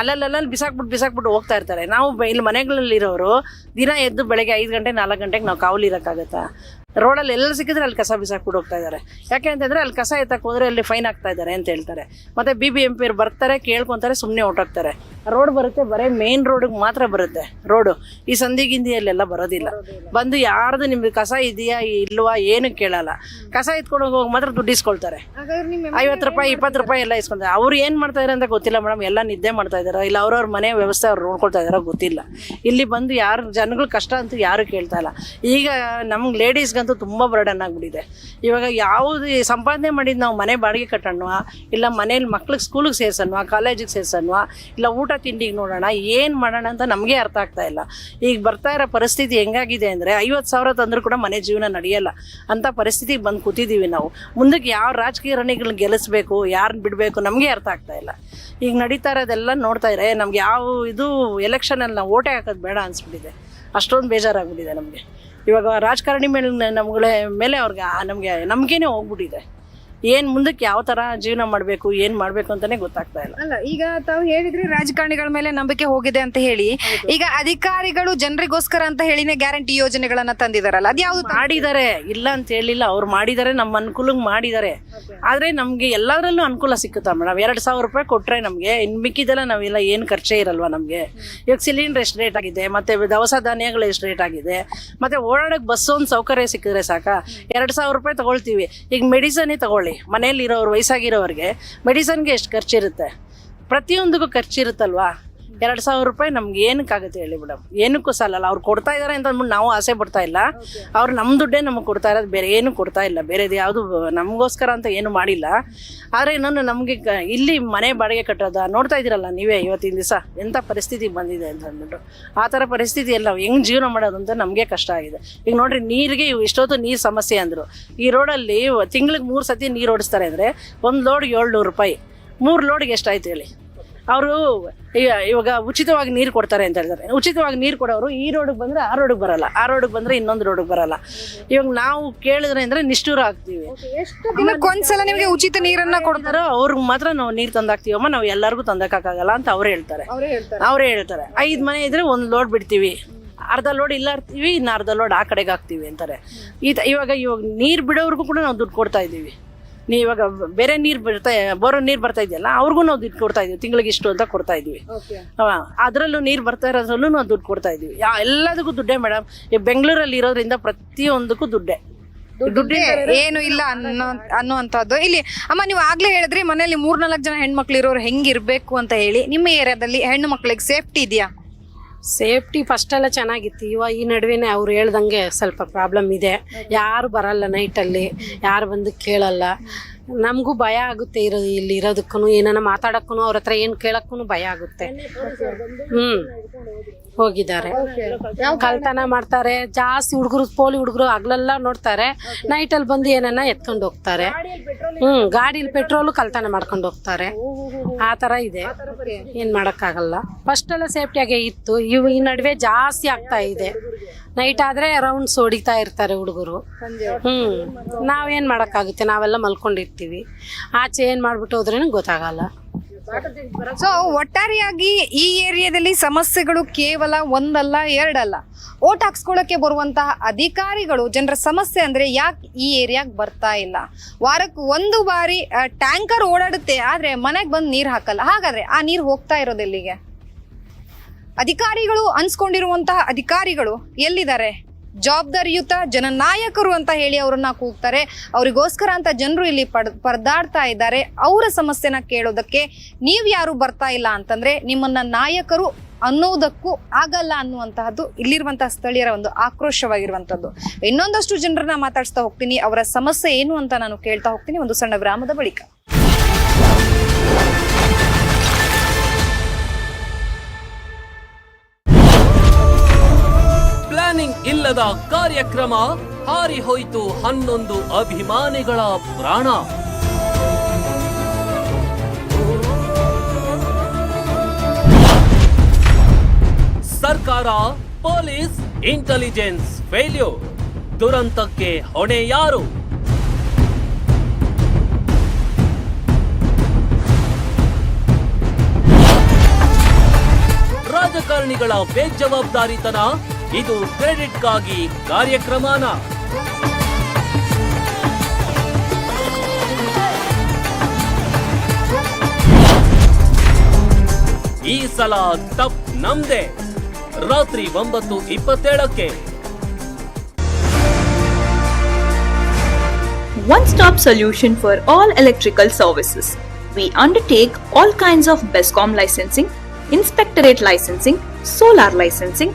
ಅಲ್ಲಲ್ಲೆಲ್ಲ ಬಿಸಾಕ್ಬಿಟ್ಟು ಬಿಸಾಕ್ಬಿಟ್ಟು ಹೋಗ್ತಾ ಇರ್ತಾರೆ. ನಾವು ಇಲ್ಲಿ ಮನೆಗಳಲ್ಲಿರೋರು ದಿನ ಎದ್ದು ಬೆಳಗ್ಗೆ ಐದು ಗಂಟೆ ನಾಲ್ಕು ಗಂಟೆಗೆ ನಾವು ಕಾವಲು ಇರೋಕ್ಕಾಗತ್ತಾ? ರೋಡಲ್ಲಿ ಎಲ್ಲ ಸಿಕ್ಕಿದ್ರೆ ಅಲ್ಲಿ ಕಸ ಬಿಸಾಕ್ಬಿಟ್ಟು ಹೋಗ್ತಾ ಇದ್ದಾರೆ. ಯಾಕೆ ಅಂತಂದ್ರೆ ಅಲ್ಲಿ ಕಸ ಎತ್ತಕ್ಕೆ ಹೋದ್ರೆ ಅಲ್ಲಿ ಫೈನ್ ಆಗ್ತಾ ಇದ್ದಾರೆ ಅಂತ ಹೇಳ್ತಾರೆ. ಮತ್ತೆ ಬಿ ಬಿ ಎಂ ಬರ್ತಾರೆ, ಕೇಳ್ಕೊಂತಾರೆ ಸುಮ್ಮನೆ ಹೊಟ್ಟೋಗ್ತಾರೆ ರೋಡ್ ಬರುತ್ತೆ ಬರೀ ಮೇನ್ ರೋಡಿಗೆ ಮಾತ್ರ ಬರುತ್ತೆ ರೋಡು. ಈ ಸಂಧಿ ಗಿಂದಿಯಲ್ಲೆಲ್ಲ ಬರೋದಿಲ್ಲ. ಬಂದು ಯಾರ್ದು ನಿಮ್ಗೆ ಕಸ ಇದೆಯಾ ಇಲ್ವಾ ಏನು ಕೇಳಲ್ಲ. ಕಸ ಎತ್ಕೊಂಡು ಹೋಗಿ ಮಾತ್ರ ದುಡ್ಡು ಇಸ್ಕೊಳ್ತಾರೆ. ಐವತ್ತು ರೂಪಾಯಿ ಇಪ್ಪತ್ತು ರೂಪಾಯಿ ಎಲ್ಲ ಇಸ್ಕೊಳ್ತಾರೆ ಅವ್ರು ಏನು ಮಾಡ್ತಾ ಇದಾರೆ ಅಂತ ಗೊತ್ತಿಲ್ಲ ಮೇಡಮ್. ಎಲ್ಲ ನಿದ್ದೆ ಮಾಡ್ತಾ ಇದಾರೆ. ಇಲ್ಲ ಅವ್ರವ್ರ ಮನೆ ವ್ಯವಸ್ಥೆ ಅವ್ರು ನೋಡ್ಕೊಳ್ತಾ ಇದಾರೋ ಗೊತ್ತಿಲ್ಲ. ಇಲ್ಲಿ ಬಂದು ಯಾರು ಜನಗಳು ಕಷ್ಟ ಅಂತೂ ಯಾರು ಕೇಳ್ತಾ ಇಲ್ಲ. ಈಗ ನಮ್ಗೆ ಲೇಡೀಸ್ಗಂತೂ ತುಂಬ ಬರ್ಡನ್ ಆಗಿಬಿಟ್ಟಿದೆ. ಇವಾಗ ಯಾವುದು ಸಂಪಾದನೆ ಮಾಡಿದ್ದು ನಾವು ಮನೆ ಬಾಡಿಗೆ ಕಟ್ಟೋಣ ಇಲ್ಲ ಮನೇಲಿ ಮಕ್ಳಿಗೆ ಸ್ಕೂಲಿಗೆ ಸೇರ್ಸೋಣ ಕಾಲೇಜಿಗೆ ಸೇರ್ಸೋಣ ಇಲ್ಲ ಊಟ ತಿಂಡಿಗೆ ನೋಡೋಣ, ಏನು ಮಾಡೋಣ ಅಂತ ನಮಗೆ ಅರ್ಥ ಆಗ್ತಾ ಇಲ್ಲ. ಈಗ ಬರ್ತಾ ಇರೋ ಪರಿಸ್ಥಿತಿ ಹೆಂಗಾಗಿದೆ ಅಂದರೆ ಐವತ್ತು ಸಾವಿರ ತಂದರೂ ಕೂಡ ಮನೆ ಜೀವನ ನಡೆಯಲ್ಲ ಅಂತ ಪರಿಸ್ಥಿತಿಗೆ ಬಂದು ಕೂತಿದ್ದೀವಿ ನಾವು. ಮುಂದಕ್ಕೆ ಯಾವ ರಾಜಕೀಯ ರಣಿಗಳನ್ನ ಗೆಲ್ಲಿಸ್ಬೇಕು ಯಾರನ್ನ ಬಿಡಬೇಕು ನಮಗೆ ಅರ್ಥ ಆಗ್ತಾ ಇಲ್ಲ. ಈಗ ನಡೀತಾ ಇರೋದೆಲ್ಲ ನೋಡ್ತಾ ಇದ್ರೆ ನಮ್ಗೆ ಯಾವ ಇದು ಎಲೆಕ್ಷನಲ್ಲಿ ನಾವು ಓಟೆ ಹಾಕೋದು ಬೇಡ ಅನಿಸ್ಬಿಟ್ಟಿದೆ. ಅಷ್ಟೊಂದು ಬೇಜಾರಾಗ್ಬಿಟ್ಟಿದೆ ನಮಗೆ. ಇವಾಗ ರಾಜಕಾರಣಿ ಮೇಲೆ ನಮ್ಗಳ ಮೇಲೆ ಅವ್ರಿಗೆ ನಮಗೆ ನಂಬಿಕೆನೇ ಹೋಗ್ಬಿಟ್ಟಿದೆ. ಏನು ಮುಂದಕ್ಕೆ ಯಾವ ತರ ಜೀವನ ಮಾಡಬೇಕು ಏನು ಮಾಡಬೇಕು ಅಂತಾನೆ ಗೊತ್ತಾಗ್ತಾ ಇಲ್ಲ. ಅಲ್ಲ ಈಗ ತಾವು ಹೇಳಿದ್ರಿ ರಾಜಕಾರಣಿಗಳ ಮೇಲೆ ನಂಬಿಕೆ ಹೋಗಿದೆ ಅಂತ ಹೇಳಿ. ಈಗ ಅಧಿಕಾರಿಗಳು ಜನರಿಗೋಸ್ಕರ ಅಂತ ಹೇಳಿನೇ ಗ್ಯಾರಂಟಿ ಯೋಜನೆಗಳನ್ನ ತಂದಿದಾರಲ್ಲ ಅದ್ಯಾವ್ದು ಮಾಡಿದ್ದಾರೆ ಇಲ್ಲ ಅಂತ ಹೇಳಿಲ್ಲ ಅವ್ರು ಮಾಡಿದ್ದಾರೆ ನಮ್ಮ ಅನುಕೂಲಕ್ಕೆ ಮಾಡಿದ್ದಾರೆ ಆದ್ರೆ ನಮಗೆ ಎಲ್ಲದರಲ್ಲೂ ಅನುಕೂಲ ಸಿಕ್ಕುತ್ತಾ ಮೇಡಮ್? ಎರಡ್ ಸಾವಿರ ರೂಪಾಯಿ ಕೊಟ್ರೆ ನಮಗೆ ಇನ್ ಮಿಕ್ಕಿದೆಲ್ಲ ನಾವೆಲ್ಲ ಏನು ಖರ್ಚೇ ಇರಲ್ವಾ ನಮಗೆ? ಇವಾಗ ಸಿಲಿಂಡರ್ ಎಷ್ಟು ರೇಟ್ ಆಗಿದೆ ಮತ್ತೆ ದವಸ ಧಾನ್ಯಗಳು ಎಷ್ಟು ರೇಟ್ ಆಗಿದೆ ಮತ್ತೆ ಓಡಾಡಕ್ ಬಸ್ ಒಂದು ಸೌಕರ್ಯ ಸಿಕ್ಕಿದ್ರೆ ಸಾಕ? ಎರಡು ಸಾವಿರ ರೂಪಾಯಿ ತಗೊಳ್ತೀವಿ ಈಗ ಮೆಡಿಸನ್ ತಗೊಳ್ಳಿ. ಮನೇಲಿ ಮನೆಯಲ್ಲಿರೋರು ವಯಸ್ಸಾಗಿರೋರಿಗೆ ಮೆಡಿಸನ್ಗೆ ಎಷ್ಟು ಖರ್ಚಿರುತ್ತೆ? ಪ್ರತಿಯೊಂದಕ್ಕೂ ಖರ್ಚಿರುತ್ತಲ್ವಾ? ಎರಡು ಸಾವಿರ ರೂಪಾಯಿ ನಮ್ಗೆ ಏನಕ್ಕಾಗುತ್ತೆ ಹೇಳಿ ಮೇಡಮ್? ಏನಕ್ಕೂ ಸಾಲಲ್ಲ. ಅವ್ರು ಕೊಡ್ತಾ ಇದ್ದಾರೆ ಅಂತ ಅಂದ್ಬಿಟ್ಟು ನಾವು ಆಸೆ ಪಡ್ತಾ ಇಲ್ಲ. ಅವ್ರು ನಮ್ಮ ದುಡ್ಡೇ ನಮಗೆ ಕೊಡ್ತಾ ಇರೋದು, ಬೇರೆ ಏನು ಕೊಡ್ತಾ ಇಲ್ಲ. ಬೇರೆದು ಯಾವುದು ನಮಗೋಸ್ಕರ ಅಂತ ಏನು ಮಾಡಿಲ್ಲ. ಆದರೆ ಇನ್ನೊಂದು ನಮಗೆ ಇಲ್ಲಿ ಮನೆ ಬಾಡಿಗೆ ಕಟ್ಟೋದ ನೋಡ್ತಾ ಇದ್ದೀರಲ್ಲ ನೀವೇ ಇವತ್ತಿನ ದಿವಸ? ಎಂಥ ಪರಿಸ್ಥಿತಿ ಬಂದಿದೆ ಅಂತ ಅಂದ್ಬಿಟ್ಟು. ಆ ಥರ ಪರಿಸ್ಥಿತಿ ಎಲ್ಲ ಹೆಂಗೆ ಜೀವನ ಮಾಡೋದು ಅಂತ ನಮಗೆ ಕಷ್ಟ ಆಗಿದೆ. ಈಗ ನೋಡ್ರಿ, ನೀರಿಗೆ ಇಷ್ಟೊತ್ತು ನೀರು ಸಮಸ್ಯೆ ಅಂದರು. ಈ ರೋಡಲ್ಲಿ ತಿಂಗ್ಳಿಗೆ ಮೂರು ಸತಿ ನೀರು ಓಡಿಸ್ತಾರೆ ಅಂದರೆ ಒಂದು ಲೋಡ್ಗೆ ಏಳ್ನೂರು ರೂಪಾಯಿ. ಮೂರು ಲೋಡ್ಗೆ ಎಷ್ಟಾಯ್ತು ಹೇಳಿ? ಅವರು ಇವಾಗ ಉಚಿತವಾಗಿ ನೀರು ಕೊಡ್ತಾರೆ ಅಂತ ಹೇಳ್ತಾರೆ. ಉಚಿತವಾಗಿ ನೀರು ಕೊಡೋರು ಈ ರೋಡಿಗೆ ಬಂದರೆ ಆ ರೋಡಿಗೆ ಬರಲ್ಲ ಆ ರೋಡಿಗೆ ಬಂದರೆ ಇನ್ನೊಂದು ರೋಡಿಗೆ ಬರಲ್ಲ. ಇವಾಗ ನಾವು ಕೇಳಿದ್ರೆ ಅಂದರೆ ನಿಷ್ಠೂರ ಆಗ್ತೀವಿ. ದಿನಕ್ಕೊಂದ್ಸಲ ನಿಮಗೆ ಉಚಿತ ನೀರನ್ನ ಕೊಡ್ತಾರೆ? ಅವ್ರಿಗೆ ಮಾತ್ರ ನಾವು ನೀರು ತಂದಾಕ್ತೀವಮ್ಮ ನಾವು ಎಲ್ಲರಿಗೂ ತಂದಕ್ಕಾಗಲ್ಲ ಅಂತ ಅವ್ರು ಹೇಳ್ತಾರೆ. ಅವರೇ ಹೇಳ್ತಾರೆ. ಐದು ಮನೆ ಇದ್ರೆ ಒಂದು ಲೋಡ್ ಬಿಡ್ತೀವಿ. ಅರ್ಧ ಲೋಡ್ ಇಲ್ಲ ಇರ್ತೀವಿ ಇನ್ನು ಅರ್ಧ ಲೋಡ್ ಆ ಕಡೆಗೆ ಹಾಕ್ತೀವಿ ಅಂತಾರೆ. ಈ ತ- ಇವಾಗ ಇವಾಗ ನೀರು ಬಿಡೋರ್ಗೂ ಕೂಡ ನಾವು ದುಡ್ಡು ಕೊಡ್ತಾ ಇದ್ದೀವಿ. ನೀ ಇವಾಗ ಬೇರೆ ನೀರು ಬರ್ತಾ ಬೋರೋ ನೀರು ಬರ್ತಾ ಇದೆಯಲ್ಲ ಅವ್ರಿಗೂ ನಾವು ದುಡ್ಡು ಕೊಡ್ತಾ ಇದೀವಿ. ತಿಂಗಳಿಗೆ ಇಷ್ಟು ಅಂತ ಕೊಡ್ತಾ ಇದೀವಿ. ಅದರಲ್ಲೂ ನೀರು ಬರ್ತಾ ಇರೋದ್ರಲ್ಲೂ ನಾವು ದುಡ್ಡು ಕೊಡ್ತಾ ಇದೀವಿ. ಎಲ್ಲದಕ್ಕೂ ದುಡ್ಡೇ ಮೇಡಮ್. ಈ ಬೆಂಗಳೂರಲ್ಲಿ ಇರೋದ್ರಿಂದ ಪ್ರತಿಯೊಂದಕ್ಕೂ ದುಡ್ಡೇ. ದುಡ್ಡು ಏನು ಇಲ್ಲ ಅನ್ನೋ ಅನ್ನುವಂಥದ್ದು. ಇಲ್ಲಿ ಅಮ್ಮ ನೀವು ಆಗ್ಲೇ ಹೇಳಿದ್ರಿ ಮನೆಯಲ್ಲಿ ಮೂರ್ನಾಲ್ಕು ಜನ ಹೆಣ್ಮಕ್ಳು ಇರೋರು ಹೆಂಗಿರ್ಬೇಕು ಅಂತ ಹೇಳಿ. ನಿಮ್ಮ ಏರಿಯಾದಲ್ಲಿ ಹೆಣ್ಣು ಮಕ್ಳಿಗೆ ಸೇಫ್ಟಿ ಇದೆಯಾ? ಸೇಫ್ಟಿ ಫಸ್ಟ್ ಎಲ್ಲ ಚೆನ್ನಾಗಿತ್ತು. ಇವಾಗ ಈ ನಡುವೆನೆ ಅವ್ರು ಹೇಳ್ದಂಗೆ ಸ್ವಲ್ಪ ಪ್ರಾಬ್ಲಮ್ ಇದೆ. ಯಾರು ಬರಲ್ಲ ನೈಟಲ್ಲಿ ಯಾರು ಬಂದು ಕೇಳಲ್ಲ. ನಮಗೂ ಭಯ ಆಗುತ್ತೆ ಇರೋ ಇಲ್ಲಿ ಇರೋದಕ್ಕೂ ಏನಾನ ಮಾತಾಡಕ್ಕೂ ಅವ್ರ ಹತ್ರ ಏನು ಕೇಳೋಕ್ಕೂ ಭಯ ಆಗುತ್ತೆ. ಹ್ಞೂ ಹೋಗಿದ್ದಾರೆ. ಕಳ್ತನ ಮಾಡ್ತಾರೆ. ಜಾಸ್ತಿ ಹುಡುಗರು, ಪೋಲಿ ಹುಡುಗರು ಹಗ್ಲೆಲ್ಲ ನೋಡ್ತಾರೆ. ನೈಟಲ್ಲಿ ಬಂದು ಏನನ್ನ ಎತ್ಕೊಂಡು ಹೋಗ್ತಾರೆ. ಹ್ಮ್, ಗಾಡಿಲಿ ಪೆಟ್ರೋಲು ಕಳ್ತನ ಮಾಡ್ಕೊಂಡು ಹೋಗ್ತಾರೆ. ಆ ಥರ ಇದೆ. ಏನು ಮಾಡೋಕ್ಕಾಗಲ್ಲ. ಫಸ್ಟ್ ಎಲ್ಲ ಸೇಫ್ಟಿಯಾಗೆ ಇತ್ತು. ಇವು ಈ ನಡುವೆ ಜಾಸ್ತಿ ಆಗ್ತಾ ಇದೆ. ನೈಟ್ ಆದ್ರೆ ರೌಂಡ್ಸ್ ಹೊಡಿತಾ ಇರ್ತಾರೆ ಹುಡುಗರು. ಹ್ಮ್. ನಾವೇನ್ ಮಾಡಕ್ಕಾಗುತ್ತೆ? ನಾವೆಲ್ಲ ಮಲ್ಕೊಂಡಿರ್ತೀವಿ. ಆಚೆ ಏನ್ ಮಾಡ್ಬಿಟ್ಟು ಹೋದ್ರೇನು ಗೊತ್ತಾಗಲ್ಲ. ಸೊ ಒಟ್ಟಾರೆಯಾಗಿ ಈ ಏರಿಯಾದಲ್ಲಿ ಸಮಸ್ಯೆಗಳು ಕೇವಲ ಒಂದಲ್ಲ, ಎರಡಲ್ಲ. ಓಟ್ ಹಾಕ್ಸ್ಕೊಳ್ಳೋಕೆ ಬರುವಂತಹ ಅಧಿಕಾರಿಗಳು, ಜನರ ಸಮಸ್ಯೆ ಅಂದ್ರೆ ಯಾಕೆ ಈ ಏರಿಯಾಗ್ ಬರ್ತಾ ಇಲ್ಲ? ವಾರಕ್ಕೆ ಒಂದು ಬಾರಿ ಟ್ಯಾಂಕರ್ ಓಡಾಡುತ್ತೆ, ಆದ್ರೆ ಮನೆಗೆ ಬಂದು ನೀರು ಹಾಕಲ್ಲ. ಹಾಗಾದ್ರೆ ಆ ನೀರು ಹೋಗ್ತಾ ಇರೋದು ಎಲ್ಲಿಗೆ? ಅಧಿಕಾರಿಗಳು ಅನ್ಸ್ಕೊಂಡಿರುವಂತಹ ಅಧಿಕಾರಿಗಳು ಎಲ್ಲಿದ್ದಾರೆ? ಜವಾಬ್ದಾರಿಯುತ ಜನನಾಯಕರು ಅಂತ ಹೇಳಿ ಅವ್ರನ್ನ ಕೂಗ್ತಾರೆ. ಅವರಿಗೋಸ್ಕರ ಅಂತ ಜನರು ಇಲ್ಲಿ ಪಡ್, ಪರದಾಡ್ತಾ ಇದ್ದಾರೆ. ಅವರ ಸಮಸ್ಯೆನ ಕೇಳೋದಕ್ಕೆ ನೀವು ಯಾರು ಬರ್ತಾ ಇಲ್ಲ ಅಂತಂದ್ರೆ ನಿಮ್ಮನ್ನ ನಾಯಕರು ಅನ್ನೋದಕ್ಕೂ ಆಗಲ್ಲ ಅನ್ನುವಂತಹದ್ದು ಇಲ್ಲಿರುವಂತಹ ಸ್ಥಳೀಯರ ಒಂದು ಆಕ್ರೋಶವಾಗಿರುವಂತದ್ದು. ಇನ್ನೊಂದಷ್ಟು ಜನರನ್ನ ಮಾತಾಡಿಸ್ತಾ ಹೋಗ್ತೀನಿ. ಅವರ ಸಮಸ್ಯೆ ಏನು ಅಂತ ನಾನು ಕೇಳ್ತಾ ಹೋಗ್ತೀನಿ. ಒಂದು ಸಣ್ಣ ಗ್ರಾಮದ ಬಳಿಕ. ಇಲ್ಲದ ಕಾರ್ಯಕ್ರಮ ಹಾರಿ ಹೋಯಿತು ಹನ್ನೊಂದು ಅಭಿಮಾನಿಗಳ ಪ್ರಾಣ. ಸರ್ಕಾರ, ಪೊಲೀಸ್, ಇಂಟೆಲಿಜೆನ್ಸ್ ಫೇಲ್ಯೂರ್ ದುರಂತಕ್ಕೆ ಹೊಣೆ ಯಾರು? ರಾಜಕಾರಣಿಗಳ ಬೇಜವಾಬ್ದಾರಿತನ ಇದು ಕ್ರೆಡಿಟ್ ಕಾಗಿ ಕಾರ್ಯಕ್ರಮನ. ಈ ಸಲ ತಪ್ ನಮ್ದೆ. ರಾತ್ರಿ ಒಂಬತ್ತು ಇಪ್ಪತ್ತೇಳಕ್ಕೆ. One stop solution for all electrical services we undertake all kinds of BESCOM licensing inspectorate licensing solar licensing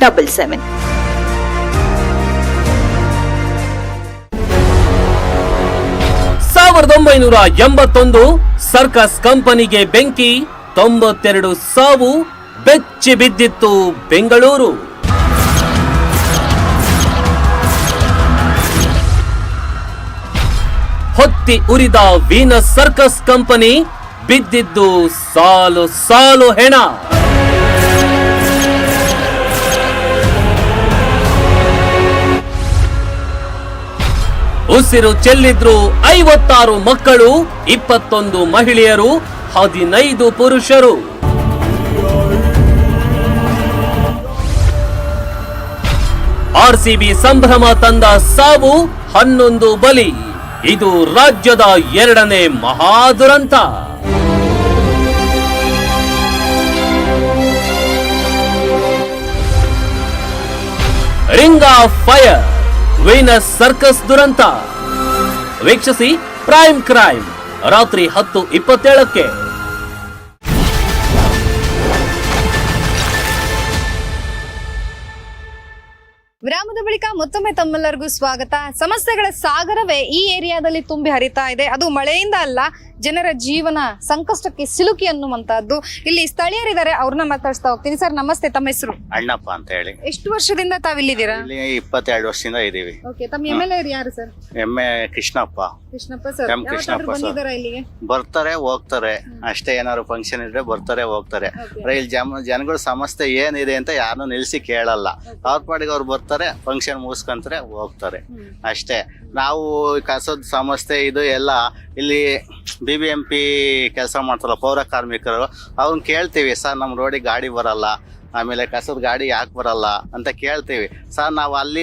2277. ಸಾವಿರದ ಒಂಬೈನೂರ ಎಂಬತ್ತೊಂದು ಸರ್ಕಸ್ ಕಂಪನಿಗೆ ಬೆಂಕಿ, ತೊಂಬತ್ತೆರಡು ಸಾವು ಬೆಚ್ಚಿ ಬಿದ್ದಿತ್ತು ಬೆಂಗಳೂರು ಹೊತ್ತಿ ಉರಿದ ವೀನಸ್ ಸರ್ಕಸ್ ಕಂಪನಿ ಬಿದ್ದಿದ್ದು ಸಾಲು ಸಾಲು ಹೆಣ ಉಸಿರು ಚೆಲ್ಲಿದ್ರು ಐವತ್ತಾರು ಮಕ್ಕಳು, ಇಪ್ಪತ್ತೊಂದು ಮಹಿಳೆಯರು, ಹದಿನೈದು ಪುರುಷರು. ಆರ್ಸಿಬಿ ಸಂಭ್ರಮ ತಂದ ಸಾವು ಹನ್ನೊಂದು ಬಲಿ. ಇದು ರಾಜ್ಯದ ಎರಡನೇ ಮಹಾದುರಂತ ring of fire. Venus circus ದುರಂತ. ವೀಕ್ಷಿಸಿ ಪ್ರೈಮ್ ಕ್ರೈಮ್ ರಾತ್ರಿ ಹತ್ತು ಇಪ್ಪತ್ತೇಳಕ್ಕೆ. ವಿರಾಮದ ಬಳಿಕ ಮತ್ತೊಮ್ಮೆ ತಮ್ಮೆಲ್ಲರಿಗೂ ಸ್ವಾಗತ. ಸಮಸ್ಯೆಗಳ ಸಾಗರವೇ ಈ ಏರಿಯಾದಲ್ಲಿ ತುಂಬಿ ಹರಿತಾ ಇದೆ. ಅದು ಮಳೆಯಿಂದ ಅಲ್ಲ ಜನರ ಜೀವನ ಸಂಕಷ್ಟಕ್ಕೆ ಸಿಲುಕಿ ಅನ್ನುವಂತಹದ್ದು ಇಲ್ಲಿ ಸ್ಥಳೀಯರಿದ್ದಾರೆ ಅವ್ರನ್ನ ಮಾತಾಡ್ಸ್ತಾ ಹೋಗ್ತೀನಿ. ಸರ್ ನಮಸ್ತೆ ತಮ್ಮ ಹೆಸರು? ಅಣ್ಣಪ್ಪ ಅಂತ ಹೇಳಿ. ಎಷ್ಟು ವರ್ಷದಿಂದ ತಾವಿಲ್ಲಿದ್ದೀರಾ ಇಲ್ಲಿ ಇಪ್ಪತ್ತೆರಡು ವರ್ಷದಿಂದ ಇದೀವಿ ಓಕೆ ತಮ್ಮ ಎಂ ಎಲ್ ಎ ಯಾರು sir? M Krishnappa. Krishnappa sir M Krishnappa ಯಾವತ್ತಾದ್ರೂ ಸರ್. ಬಂದಿದ್ದಾರಾ ಇಲ್ಲಿಗೆ? ಬರ್ತಾರೆ ಹೋಗ್ತಾರೆ. ಅಷ್ಟೇ ಏನಾದ್ರು ಫಂಕ್ಷನ್ ಇದ್ರೆ ಬರ್ತಾರೆ ಹೋಗ್ತಾರೆ. ಆದ್ರೆ ಇಲ್ಲಿ ಜನ ಜನಗಳ ಸಮಸ್ಯೆ ಏನಿದೆ ಅಂತ ಯಾರು ನಿಲ್ಸಿ ಕೇಳಲ್ಲ. ಅವ್ರ ಪಾಡಿಗೆ ಅವ್ರು ಬರ್ತಾರೆ ಫಂಕ್ಷನ್ ಮುಗಿಸ್ಕೊಂತಾರೆ ಹೋಗ್ತಾರೆ. ಅಷ್ಟೇ. ನಾವು ಕಸದ ಸಮಸ್ಯೆ ಇದು ಎಲ್ಲ ಇಲ್ಲಿ ಬಿ ಬಿ ಎಂ ಪಿ ಕೆಲಸ ಮಾಡ್ತಾರಲ್ಲ ಪೌರ ಕಾರ್ಮಿಕರು ಅವ್ರನ್ನ ಕೇಳ್ತೀವಿ ಸರ್ ನಮ್ಮ ರೋಡಿಗೆ ಗಾಡಿ ಬರಲ್ಲ ಆಮೇಲೆ ಕಸದ ಗಾಡಿ ಯಾಕೆ ಬರಲ್ಲ? ಅಂತ ಕೇಳ್ತೀವಿ. ಸರ್ ನಾವು ಅಲ್ಲಿ